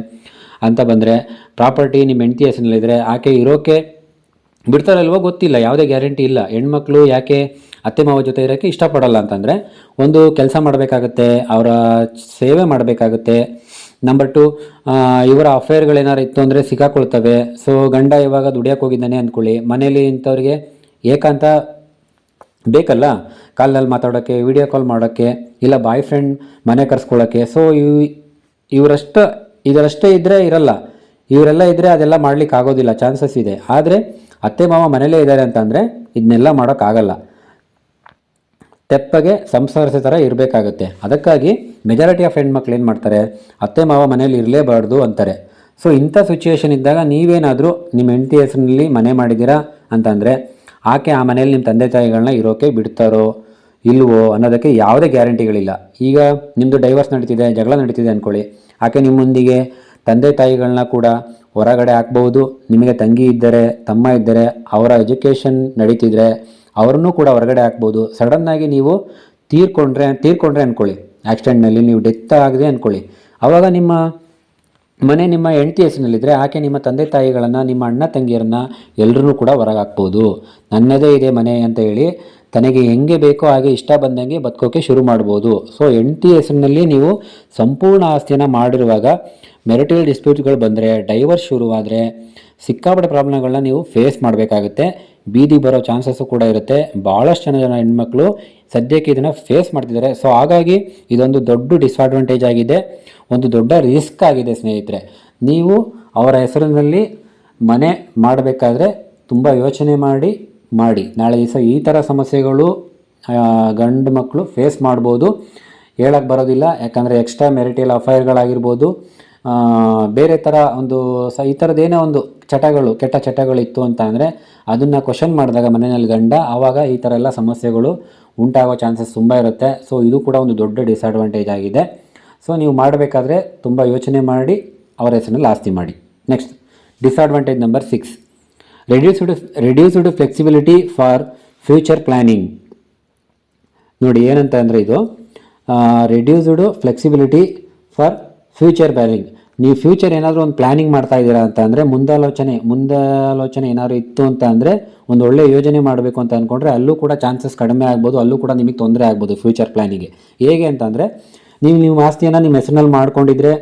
ಅಂತ ಬಂದರೆ ಪ್ರಾಪರ್ಟಿ ನಿಮ್ಮ ಹೆಂಡತಿ ಹೆಸರಿನಲ್ಲಿದ್ದರೆ ಆಕೆ ಇರೋಕೆ ಬಿಡ್ತಾರಲ್ವೋ ಗೊತ್ತಿಲ್ಲ, ಯಾವುದೇ ಗ್ಯಾರಂಟಿ ಇಲ್ಲ. ಹೆಣ್ಮಕ್ಳು ಯಾಕೆ ಅತ್ತೆ ಮಾವ ಜೊತೆ ಇರೋಕ್ಕೆ ಇಷ್ಟಪಡಲ್ಲ ಅಂತಂದರೆ, ಒಂದು ಕೆಲಸ ಮಾಡಬೇಕಾಗತ್ತೆ, ಅವರ ಸೇವೆ ಮಾಡಬೇಕಾಗುತ್ತೆ. ನಂಬರ್ ಟು ಇವರ ಅಫೇರ್ಗಳೇನಾರು ಇತ್ತು ಅಂದರೆ ಸಿಕ್ಕಾಕೊಳ್ತವೆ. ಸೊ ಗಂಡ ಇವಾಗ ದುಡಿಯೋಕೆ ಹೋಗಿದ್ದಾನೆ ಅಂದ್ಕೊಳ್ಳಿ ಮನೇಲಿ ಇಂಥವ್ರಿಗೆ ಏಕಾಂತ ಬೇಕಲ್ಲ? ಕಾಲ್ನಲ್ಲಿ ಮಾತಾಡೋಕ್ಕೆ ವಿಡಿಯೋ ಕಾಲ್ ಮಾಡೋಕ್ಕೆ ಇಲ್ಲ ಬಾಯ್ ಫ್ರೆಂಡ್ ಮನೆ ಕರ್ಸ್ಕೊಳ್ಳೋಕ್ಕೆ ಸೊ ಇವ್, ಇವರಷ್ಟು, ಇದರಷ್ಟೇ ಇದ್ದರೆ ಇರಲ್ಲ. ಇವರೆಲ್ಲ ಇದ್ದರೆ ಅದೆಲ್ಲ ಮಾಡ್ಲಿಕ್ಕೆ ಆಗೋದಿಲ್ಲ ಚಾನ್ಸಸ್ ಇದೆ. ಆದರೆ ಅತ್ತೆ ಮಾವ ಮನೇಲೇ ಇದ್ದಾರೆ ಅಂತಂದರೆ ಇದನ್ನೆಲ್ಲ ಮಾಡೋಕ್ಕಾಗಲ್ಲ. ತೆಪ್ಪಗೆ ಸಂಸಾರಿಸೋ ಥರ ಇರಬೇಕಾಗುತ್ತೆ. ಅದಕ್ಕಾಗಿ ಮೆಜಾರಿಟಿ ಆಫ್ ಹೆಣ್ಮಕ್ಳು ಏನು ಮಾಡ್ತಾರೆ? ಅತ್ತೆ ಮಾವ ಮನೇಲಿ ಇರಲೇಬಾರ್ದು ಅಂತಾರೆ. ಸೊ ಇಂಥ ಸಿಚುಯೇಷನ್ ಇದ್ದಾಗ ನೀವೇನಾದರೂ ನಿಮ್ಮ ಹೆಂಡತಿ ಹೆಸರಿನಲ್ಲಿ ಮನೆ ಮಾಡಿದ್ದೀರಾ ಅಂತಂದರೆ, ಆಕೆ ಆ ಮನೇಲಿ ನಿಮ್ಮ ತಂದೆ ತಾಯಿಗಳನ್ನ ಇರೋಕೆ ಬಿಡ್ತಾರೋ ಇಲ್ವೋ ಅನ್ನೋದಕ್ಕೆ ಯಾವುದೇ ಗ್ಯಾರಂಟಿಗಳಿಲ್ಲ. ಈಗ ನಿಮ್ಮದು ಡೈವರ್ಸ್ ನಡೀತಿದೆ, ಜಗಳ ನಡೀತಿದೆ ಅಂದ್ಕೊಳ್ಳಿ ಆಕೆ ನಿಮ್ಮೊಂದಿಗೆ ತಂದೆ ತಾಯಿಗಳನ್ನ ಕೂಡ ಹೊರಗಡೆ ಹಾಕ್ಬೋದು ನಿಮಗೆ ತಂಗಿ ಇದ್ದರೆ, ತಮ್ಮ ಇದ್ದರೆ, ಅವರ ಎಜುಕೇಷನ್ ನಡೀತಿದ್ರೆ ಅವ್ರನ್ನೂ ಕೂಡ ಹೊರಗಡೆ ಹಾಕ್ಬೋದು ಸಡನ್ನಾಗಿ ನೀವು ತೀರ್ಕೊಂಡ್ರೆ ತೀರ್ಕೊಂಡ್ರೆ ಅಂದ್ಕೊಳ್ಳಿ ಆಕ್ಸಿಡೆಂಟ್ನಲ್ಲಿ ನೀವು ಡೆತ್ ಆಗಿದೆ ಅಂದ್ಕೊಳ್ಳಿ ಆವಾಗ ನಿಮ್ಮ ಮನೆ ನಿಮ್ಮ ಹೆಂಡತಿ ಹೆಸರಿನಲ್ಲಿದ್ದರೆ ಆಕೆ ನಿಮ್ಮ ತಂದೆ ತಾಯಿಗಳನ್ನು, ನಿಮ್ಮ ಅಣ್ಣ ತಂಗಿಯರನ್ನು ಎಲ್ಲರೂ ಕೂಡ ಹೊರಗೆ ಹಾಕ್ಬೋದು ನನ್ನದೇ ಇದೆ ಮನೆ ಅಂತ ಹೇಳಿ ತನಗೆ ಹೆಂಗೆ ಬೇಕೋ ಹಾಗೆ ಇಷ್ಟ ಬಂದಂಗೆ ಬದುಕೋಕೆ ಶುರು ಮಾಡ್ಬೋದು. ಸೊ ಹೆಂಡತಿ ಹೆಸರಿನಲ್ಲಿ ನೀವು ಸಂಪೂರ್ಣ ಆಸ್ತಿಯನ್ನು ಮಾಡಿರುವಾಗ ಮೆರಿಟಲ್ ಡಿಸ್ಪ್ಯೂಟ್ಗಳು ಬಂದರೆ ಡೈವರ್ಸ್ ಶುರುವಾದರೆ ಸಿಕ್ಕಾಪಟ್ಟೆ ಪ್ರಾಬ್ಲಮ್ಗಳನ್ನ ನೀವು ಫೇಸ್ ಮಾಡಬೇಕಾಗುತ್ತೆ. ಬೀದಿ ಬರೋ ಚಾನ್ಸಸ್ಸು ಕೂಡ ಇರುತ್ತೆ. ಭಾಳಷ್ಟು ಜನ ಜನ ಹೆಣ್ಮಕ್ಳು ಸದ್ಯಕ್ಕೆ ಇದನ್ನು ಫೇಸ್ ಮಾಡ್ತಿದ್ದಾರೆ. ಸೊ ಹಾಗಾಗಿ ಇದೊಂದು ದೊಡ್ಡ ಡಿಸ್ಅಡ್ವಾಂಟೇಜ್ ಆಗಿದೆ. ಒಂದು ದೊಡ್ಡ ರಿಸ್ಕ್ ಆಗಿದೆ ಸ್ನೇಹಿತರೆ. ನೀವು ಅವರ ಹೆಸರಿನಲ್ಲಿ ಮನೆ ಮಾಡಬೇಕಾದ್ರೆ ತುಂಬ ಯೋಚನೆ ಮಾಡಿ ಮಾಡಿ. ನಾಳೆ ದಿವಸ ಈ ಥರ ಸಮಸ್ಯೆಗಳು ಗಂಡು ಮಕ್ಕಳು ಫೇಸ್ ಮಾಡ್ಬೋದು. ಹೇಳಕ್ಕೆ ಬರೋದಿಲ್ಲ. ಯಾಕಂದರೆ ಎಕ್ಸ್ಟ್ರಾ ಮೆರಿಟಲ್ ಅಫೈರ್ಗಳಾಗಿರ್ಬೋದು ಬೇರೆ ಥರ ಒಂದು ಸ, ಈ ಥರದ್ದೇನೋ ಒಂದು ಚಟಗಳು, ಕೆಟ್ಟ ಚಟಗಳಿತ್ತು ಅಂತ ಅಂದರೆ ಅದನ್ನು ಕ್ವಶನ್ ಮಾಡಿದಾಗ ಮನೆಯಲ್ಲಿ ಗಂಡ, ಆವಾಗ ಈ ಥರ ಎಲ್ಲ ಸಮಸ್ಯೆಗಳು ಉಂಟಾಗೋ ಚಾನ್ಸಸ್ ತುಂಬ ಇರುತ್ತೆ. ಸೊ ಇದು ಕೂಡ ಒಂದು ದೊಡ್ಡ ಡಿಸ್ಅಡ್ವಾಂಟೇಜ್ ಆಗಿದೆ. ಸೊ ನೀವು ಮಾಡಬೇಕಾದ್ರೆ ತುಂಬ ಯೋಚನೆ ಮಾಡಿ, ಅವರ ಹೆಸರಿನಲ್ಲಿ ಆಸ್ತಿ ಮಾಡಿ. Next disadvantage number six reduced reduced flexibility for future planning ನೋಡಿ, ಏನಂತ ಅಂದರೆ ಇದು reduced flexibility for future planning ನೀವು ಫ್ಯೂಚರ್ ಏನಾದರೂ ಒಂದು ಪ್ಲ್ಯಾನಿಂಗ್ ಮಾಡ್ತಾ ಇದ್ದೀರಾ ಅಂತ ಅಂದರೆ ಮುಂದಾಲೋಚನೆ ಮುಂದಾಲೋಚನೆ ಏನಾದರೂ ಇತ್ತು ಅಂತ ಅಂದರೆ ಒಂದು ಒಳ್ಳೆ ಯೋಜನೆ ಮಾಡಬೇಕು ಅಂತ ಅಂದ್ಕೊಂಡ್ರೆ ಅಲ್ಲೂ ಕೂಡ ಚಾನ್ಸಸ್ ಕಡಿಮೆ ಆಗ್ಬೋದು, ಅಲ್ಲೂ ಕೂಡ ನಿಮಗೆ ತೊಂದರೆ ಆಗ್ಬೋದು ಫ್ಯೂಚರ್ ಪ್ಲ್ಯಾನಿಗೆ ಹೇಗೆ ಅಂತಂದರೆ ನೀವು ನಿಮ್ಮ ಆಸ್ತಿಯನ್ನು ನಿಮ್ಮ ಹೆಸರಿನಲ್ಲಿ ಮಾಡ್ಕೊಂಡಿದ್ರೆ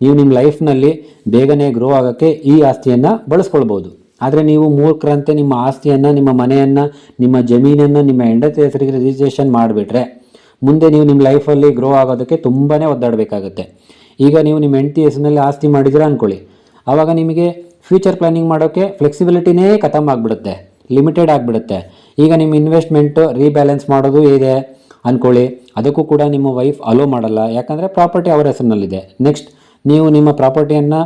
ನೀವು ನಿಮ್ಮ ಲೈಫ್ನಲ್ಲಿ ಬೇಗನೆ ಗ್ರೋ ಆಗೋಕ್ಕೆ ಈ ಆಸ್ತಿಯನ್ನು ಬಳಸ್ಕೊಳ್ಬೋದು. ಆದರೆ ನೀವು ಮೂರ್ಖರಂತೆ ನಿಮ್ಮ ಆಸ್ತಿಯನ್ನು, ನಿಮ್ಮ ಮನೆಯನ್ನು, ನಿಮ್ಮ ಜಮೀನನ್ನು, ನಿಮ್ಮ ಹೆಂಡತಿ ಹೆಸರಿಗೆ ರಿಜಿಸ್ಟ್ರೇಷನ್ ಮಾಡಿಬಿಟ್ರೆ ಮುಂದೆ ನೀವು ನಿಮ್ಮ ಲೈಫಲ್ಲಿ ಗ್ರೋ ಆಗೋದಕ್ಕೆ ತುಂಬಾ ಒದ್ದಾಡಬೇಕಾಗುತ್ತೆ. ಈಗ ನೀವು ನಿಮ್ಮ ಹೆಂಡತಿ ಹೆಸರಿನಲ್ಲಿ ಆಸ್ತಿ ಮಾಡಿದ್ರೆ ಅಂದ್ಕೊಳ್ಳಿ ಆವಾಗ ನಿಮಗೆ ಫ್ಯೂಚರ್ ಪ್ಲಾನಿಂಗ್ ಮಾಡೋಕ್ಕೆ ಫ್ಲೆಕ್ಸಿಬಿಲಿಟಿನೇ ಖತಮ್ ಆಗಿಬಿಡುತ್ತೆ ಲಿಮಿಟೆಡ್ ಆಗಿಬಿಡುತ್ತೆ. ಈಗ ನಿಮ್ಮ ಇನ್ವೆಸ್ಟ್ಮೆಂಟು ರೀಬ್ಯಾಲೆನ್ಸ್ ಮಾಡೋದು ಇದೆ ಅಂದ್ಕೊಳ್ಳಿ ಅದಕ್ಕೂ ಕೂಡ ನಿಮ್ಮ ವೈಫ್ ಅಲೋ ಮಾಡಲ್ಲ, ಯಾಕಂದರೆ ಪ್ರಾಪರ್ಟಿ ಅವರ ಹೆಸರಿನಲ್ಲಿದೆ. ನೆಕ್ಸ್ಟ್ ನೀವು ನಿಮ್ಮ ಪ್ರಾಪರ್ಟಿಯನ್ನು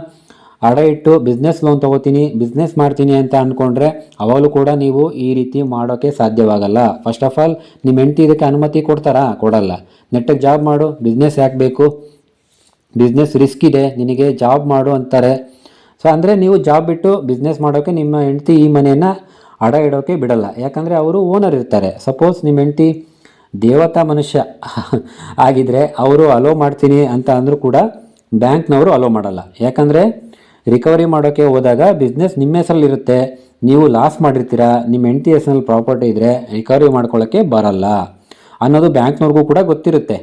ಅಡ ಇಟ್ಟು ಬಿಸ್ನೆಸ್ ಲೋನ್ ತೊಗೋತೀನಿ ಬಿಸ್ನೆಸ್ ಮಾಡ್ತೀನಿ ಅಂತ ಅಂದ್ಕೊಂಡ್ರೆ ಅವಾಗಲೂ ಕೂಡ ನೀವು ಈ ರೀತಿ ಮಾಡೋಕ್ಕೆ ಸಾಧ್ಯವಾಗಲ್ಲ. ಫಸ್ಟ್ ಆಫ್ ಆಲ್ ನಿಮ್ಮ ಹೆಂಡತಿ ಇದಕ್ಕೆ ಅನುಮತಿ ಕೊಡ್ತಾರಾ? ಕೊಡಲ್ಲ. ನೆಟ್ಟಗೆ ಜಾಬ್ ಮಾಡು ಬಿಸ್ನೆಸ್ ಯಾಕೆ ಬೇಕು? ಬಿಸ್ನೆಸ್ ರಿಸ್ಕ್ ಇದೆ, ನಿನಗೆ ಜಾಬ್ ಮಾಡು ಅಂತಾರೆ. ಸೊ ಅಂದರೆ ನೀವು ಜಾಬ್ ಬಿಟ್ಟು ಬಿಸ್ನೆಸ್ ಮಾಡೋಕ್ಕೆ ನಿಮ್ಮ ಹೆಂಡತಿ ಈ ಮನೆಯನ್ನು ಅಡ ಇಡೋಕ್ಕೆ ಬಿಡಲ್ಲ. ಯಾಕಂದರೆ ಅವರು ಓನರ್ ಇರ್ತಾರೆ. ಸಪೋಸ್ ನಿಮ್ಮ ಹೆಂಡತಿ ದೇವತಾ ಮನುಷ್ಯ ಆಗಿದ್ದರೆ ಅವರು ಅಲೋ ಮಾಡ್ತೀನಿ ಅಂತ ಅಂದರೂ ಕೂಡ ಬ್ಯಾಂಕ್ನವರು ಅಲೋ ಮಾಡಲ್ಲ. ಯಾಕಂದರೆ ರಿಕವರಿ ಮಾಡೋಕ್ಕೆ ಹೋದಾಗ ಬಿಸ್ನೆಸ್ ನಿಮ್ಮ ಹೆಸರಲ್ಲಿರುತ್ತೆ ನೀವು ಲಾಸ್ ಮಾಡಿರ್ತೀರಾ, ನಿಮ್ಮ ಹೆಂಡತಿ ಹೆಸರಲ್ಲಿ ಪ್ರಾಪರ್ಟಿ ಇದ್ದರೆ ರಿಕವರಿ ಮಾಡ್ಕೊಳ್ಳೋಕ್ಕೆ ಬರಲ್ಲ ಅನ್ನೋದು ಬ್ಯಾಂಕ್ನವ್ರಿಗೂ ಕೂಡ ಗೊತ್ತಿರುತ್ತೆ.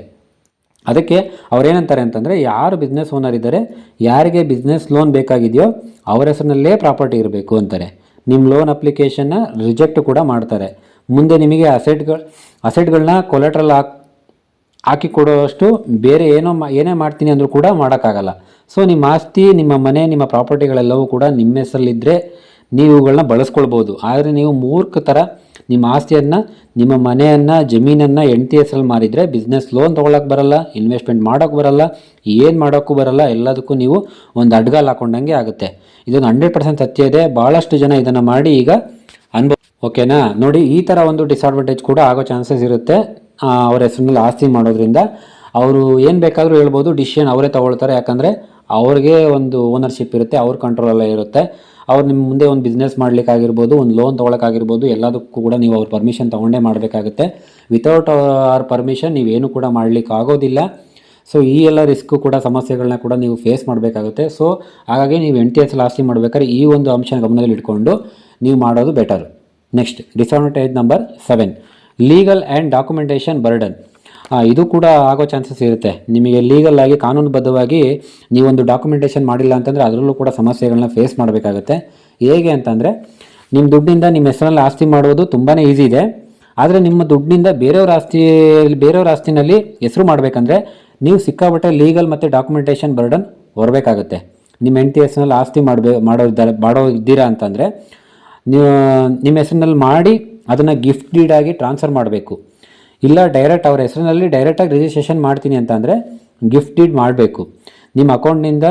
ಅದಕ್ಕೆ ಅವರೇನಂತಾರೆ ಅಂತಂದರೆ, ಯಾರು ಬಿಸ್ನೆಸ್ ಓನರ್ ಇದ್ದಾರೆ, ಯಾರಿಗೆ ಬಿಸ್ನೆಸ್ ಲೋನ್ ಬೇಕಾಗಿದೆಯೋ ಅವರ ಹೆಸರಿನಲ್ಲೇ ಪ್ರಾಪರ್ಟಿ ಇರಬೇಕು ಅಂತಾರೆ. ನಿಮ್ಮ ಲೋನ್ ಅಪ್ಲಿಕೇಶನ್ನ ರಿಜೆಕ್ಟ್ ಕೂಡ ಮಾಡ್ತಾರೆ. ಮುಂದೆ ನಿಮಗೆ ಅಸೆಟ್ಗಳು ಅಸೆಟ್ಗಳನ್ನ ಕೊಲೆಟ್ರಲ್ ಹಾಕ್, ಹಾಕಿ ಕೊಡೋಷ್ಟು ಬೇರೆ ಏನೋ ಏನೇ ಮಾಡ್ತೀನಿ ಅಂದರೂ ಕೂಡ ಮಾಡೋಕ್ಕಾಗಲ್ಲ. ಸೊ ನಿಮ್ಮ ಆಸ್ತಿ, ನಿಮ್ಮ ಮನೆ, ನಿಮ್ಮ ಪ್ರಾಪರ್ಟಿಗಳೆಲ್ಲವೂ ಕೂಡ ನಿಮ್ಮ ಹೆಸರಲ್ಲಿದ್ದರೆ ನೀವು ಇವುಗಳನ್ನ ಬಳಸ್ಕೊಳ್ಬೋದು. ಆದರೆ ನೀವು ಮೂರ್ಖ ಥರ ನಿಮ್ಮ ಆಸ್ತಿಯನ್ನು, ನಿಮ್ಮ ಮನೆಯನ್ನು, ಜಮೀನನ್ನು ಹೆಂಡತಿ ಹೆಸರಲ್ಲಿ ಮಾರಿದರೆ ಬಿಸ್ನೆಸ್ ಲೋನ್ ತೊಗೊಳಕ್ಕೆ ಬರಲ್ಲ ಇನ್ವೆಸ್ಟ್ಮೆಂಟ್ ಮಾಡೋಕ್ಕೆ ಬರಲ್ಲ, ಏನು ಮಾಡೋಕ್ಕೂ ಬರಲ್ಲ, ಎಲ್ಲದಕ್ಕೂ ನೀವು ಒಂದು ಅಡ್ಗಾಲ್ ಹಾಕೊಂಡಂಗೆ ಆಗುತ್ತೆ. ಇದೊಂದು ಹಂಡ್ರೆಡ್ ಪರ್ಸೆಂಟ್ ಸತ್ಯ ಇದೆ. ಭಾಳಷ್ಟು ಜನ ಇದನ್ನು ಮಾಡಿ ಈಗ ಅನುಭವ ಓಕೆನಾ? ನೋಡಿ, ಈ ಥರ ಒಂದು ಡಿಸ್ಅಡ್ವಾಂಟೇಜ್ ಕೂಡ ಆಗೋ ಚಾನ್ಸಸ್ ಇರುತ್ತೆ. ಅವರ ಅವ್ರ ಹೆಸರಿನಲ್ಲಿ ಆಸ್ತಿ ಮಾಡೋದ್ರಿಂದ. ಅವರು ಏನು ಬೇಕಾದರೂ ಹೇಳ್ಬೋದು ಡಿಸಿಷನ್ ಅವರೇ ತಗೊಳ್ತಾರೆ. ಯಾಕಂದರೆ ಅವ್ರಿಗೆ ಒಂದು ಓನರ್ಶಿಪ್ ಇರುತ್ತೆ, ಅವ್ರ ಕಂಟ್ರೋಲಲ್ಲೇ ಇರುತ್ತೆ. ಅವ್ರು ನಿಮ್ಮ ಮುಂದೆ ಒಂದು ಬಿಸ್ನೆಸ್ ಮಾಡ್ಲಿಕ್ಕಾಗಿರ್ಬೋದು, ಒಂದು ಲೋನ್ ತೊಗೊಳಕ್ಕಾಗಿರ್ಬೋದು, ಎಲ್ಲದಕ್ಕೂ ಕೂಡ ನೀವು ಅವ್ರ ಪರ್ಮಿಷನ್ ತೊಗೊಂಡೇ ಮಾಡಬೇಕಾಗುತ್ತೆ. ವಿತೌಟ್ ಅವ್ರ ಪರ್ಮಿಷನ್ ನೀವೇನು ಕೂಡ ಮಾಡ್ಲಿಕ್ಕೆ ಆಗೋದಿಲ್ಲ ಸೊ ಈ ಎಲ್ಲ ರಿಸ್ಕು ಕೂಡ ಸಮಸ್ಯೆಗಳನ್ನ ಕೂಡ ನೀವು ಫೇಸ್ ಮಾಡಬೇಕಾಗುತ್ತೆ. ಸೊ ಹಾಗಾಗಿ ನೀವು ಎನ್ ಟಿ ಎಸ್ ಆಸ್ತಿ ಮಾಡಬೇಕಾದ್ರೆ ಈ ಒಂದು ಅಂಶನ ಗಮನದಲ್ಲಿ ಇಟ್ಕೊಂಡು ನೀವು ಮಾಡೋದು better next disadvantage number seven legal and documentation burden ಇದು ಕೂಡ ಆಗೋ ಚಾನ್ಸಸ್ ಇರುತ್ತೆ. ನಿಮಗೆ ಲೀಗಲ್ ಆಗಿ, ಕಾನೂನುಬದ್ಧವಾಗಿ ನೀವೊಂದು ಡಾಕ್ಯುಮೆಂಟೇಷನ್ ಮಾಡಿಲ್ಲ ಅಂತಂದರೆ ಅದರಲ್ಲೂ ಕೂಡ ಸಮಸ್ಯೆಗಳನ್ನ ಫೇಸ್ ಮಾಡಬೇಕಾಗುತ್ತೆ. ಹೇಗೆ ಅಂತಂದರೆ ನಿಮ್ಮ ದುಡ್ಡಿಂದ ನಿಮ್ಮ ಹೆಸರಲ್ಲಿ ಆಸ್ತಿ ಮಾಡೋದು ತುಂಬಾ ಈಸಿ ಇದೆ. ಆದರೆ ನಿಮ್ಮ ದುಡ್ಡಿಂದ ಬೇರೆಯವ್ರ ಆಸ್ತಿ, ಬೇರೆಯವ್ರ ಆಸ್ತಿನಲ್ಲಿ ಹೆಸರು ಮಾಡಬೇಕಂದ್ರೆ ನೀವು ಸಿಕ್ಕಾಬಟ್ಟೆ ಲೀಗಲ್ ಮತ್ತು ಡಾಕ್ಯುಮೆಂಟೇಷನ್ ಬರ್ಡನ್ ಹೊರಬೇಕಾಗುತ್ತೆ. ನಿಮ್ಮ ಹೆಂಡತಿ ಹೆಸರಿನಲ್ಲಿ ಆಸ್ತಿ ಮಾಡಬೇ ಮಾಡೋ ಇದ್ದಾರೆ ಮಾಡೋ ಇದ್ದೀರಾ ಅಂತಂದರೆ, ನೀವು, ನಿಮ್ಮ ಹೆಸರಿನಲ್ಲಿ ಮಾಡಿ ಅದನ್ನು ಗಿಫ್ಟ್ ಡೀಡಾಗಿ ಟ್ರಾನ್ಸ್ಫರ್ ಮಾಡಬೇಕು. ಇಲ್ಲ ಡೈರೆಕ್ಟ್ ಅವ್ರ ಹೆಸರಿನಲ್ಲಿ ಡೈರೆಕ್ಟಾಗಿ ರಿಜಿಸ್ಟ್ರೇಷನ್ ಮಾಡ್ತೀನಿ ಅಂತ ಅಂದರೆ ಗಿಫ್ಟ್ ಡೀಡ್ ಮಾಡಬೇಕು. ನಿಮ್ಮ ಅಕೌಂಟ್ನಿಂದ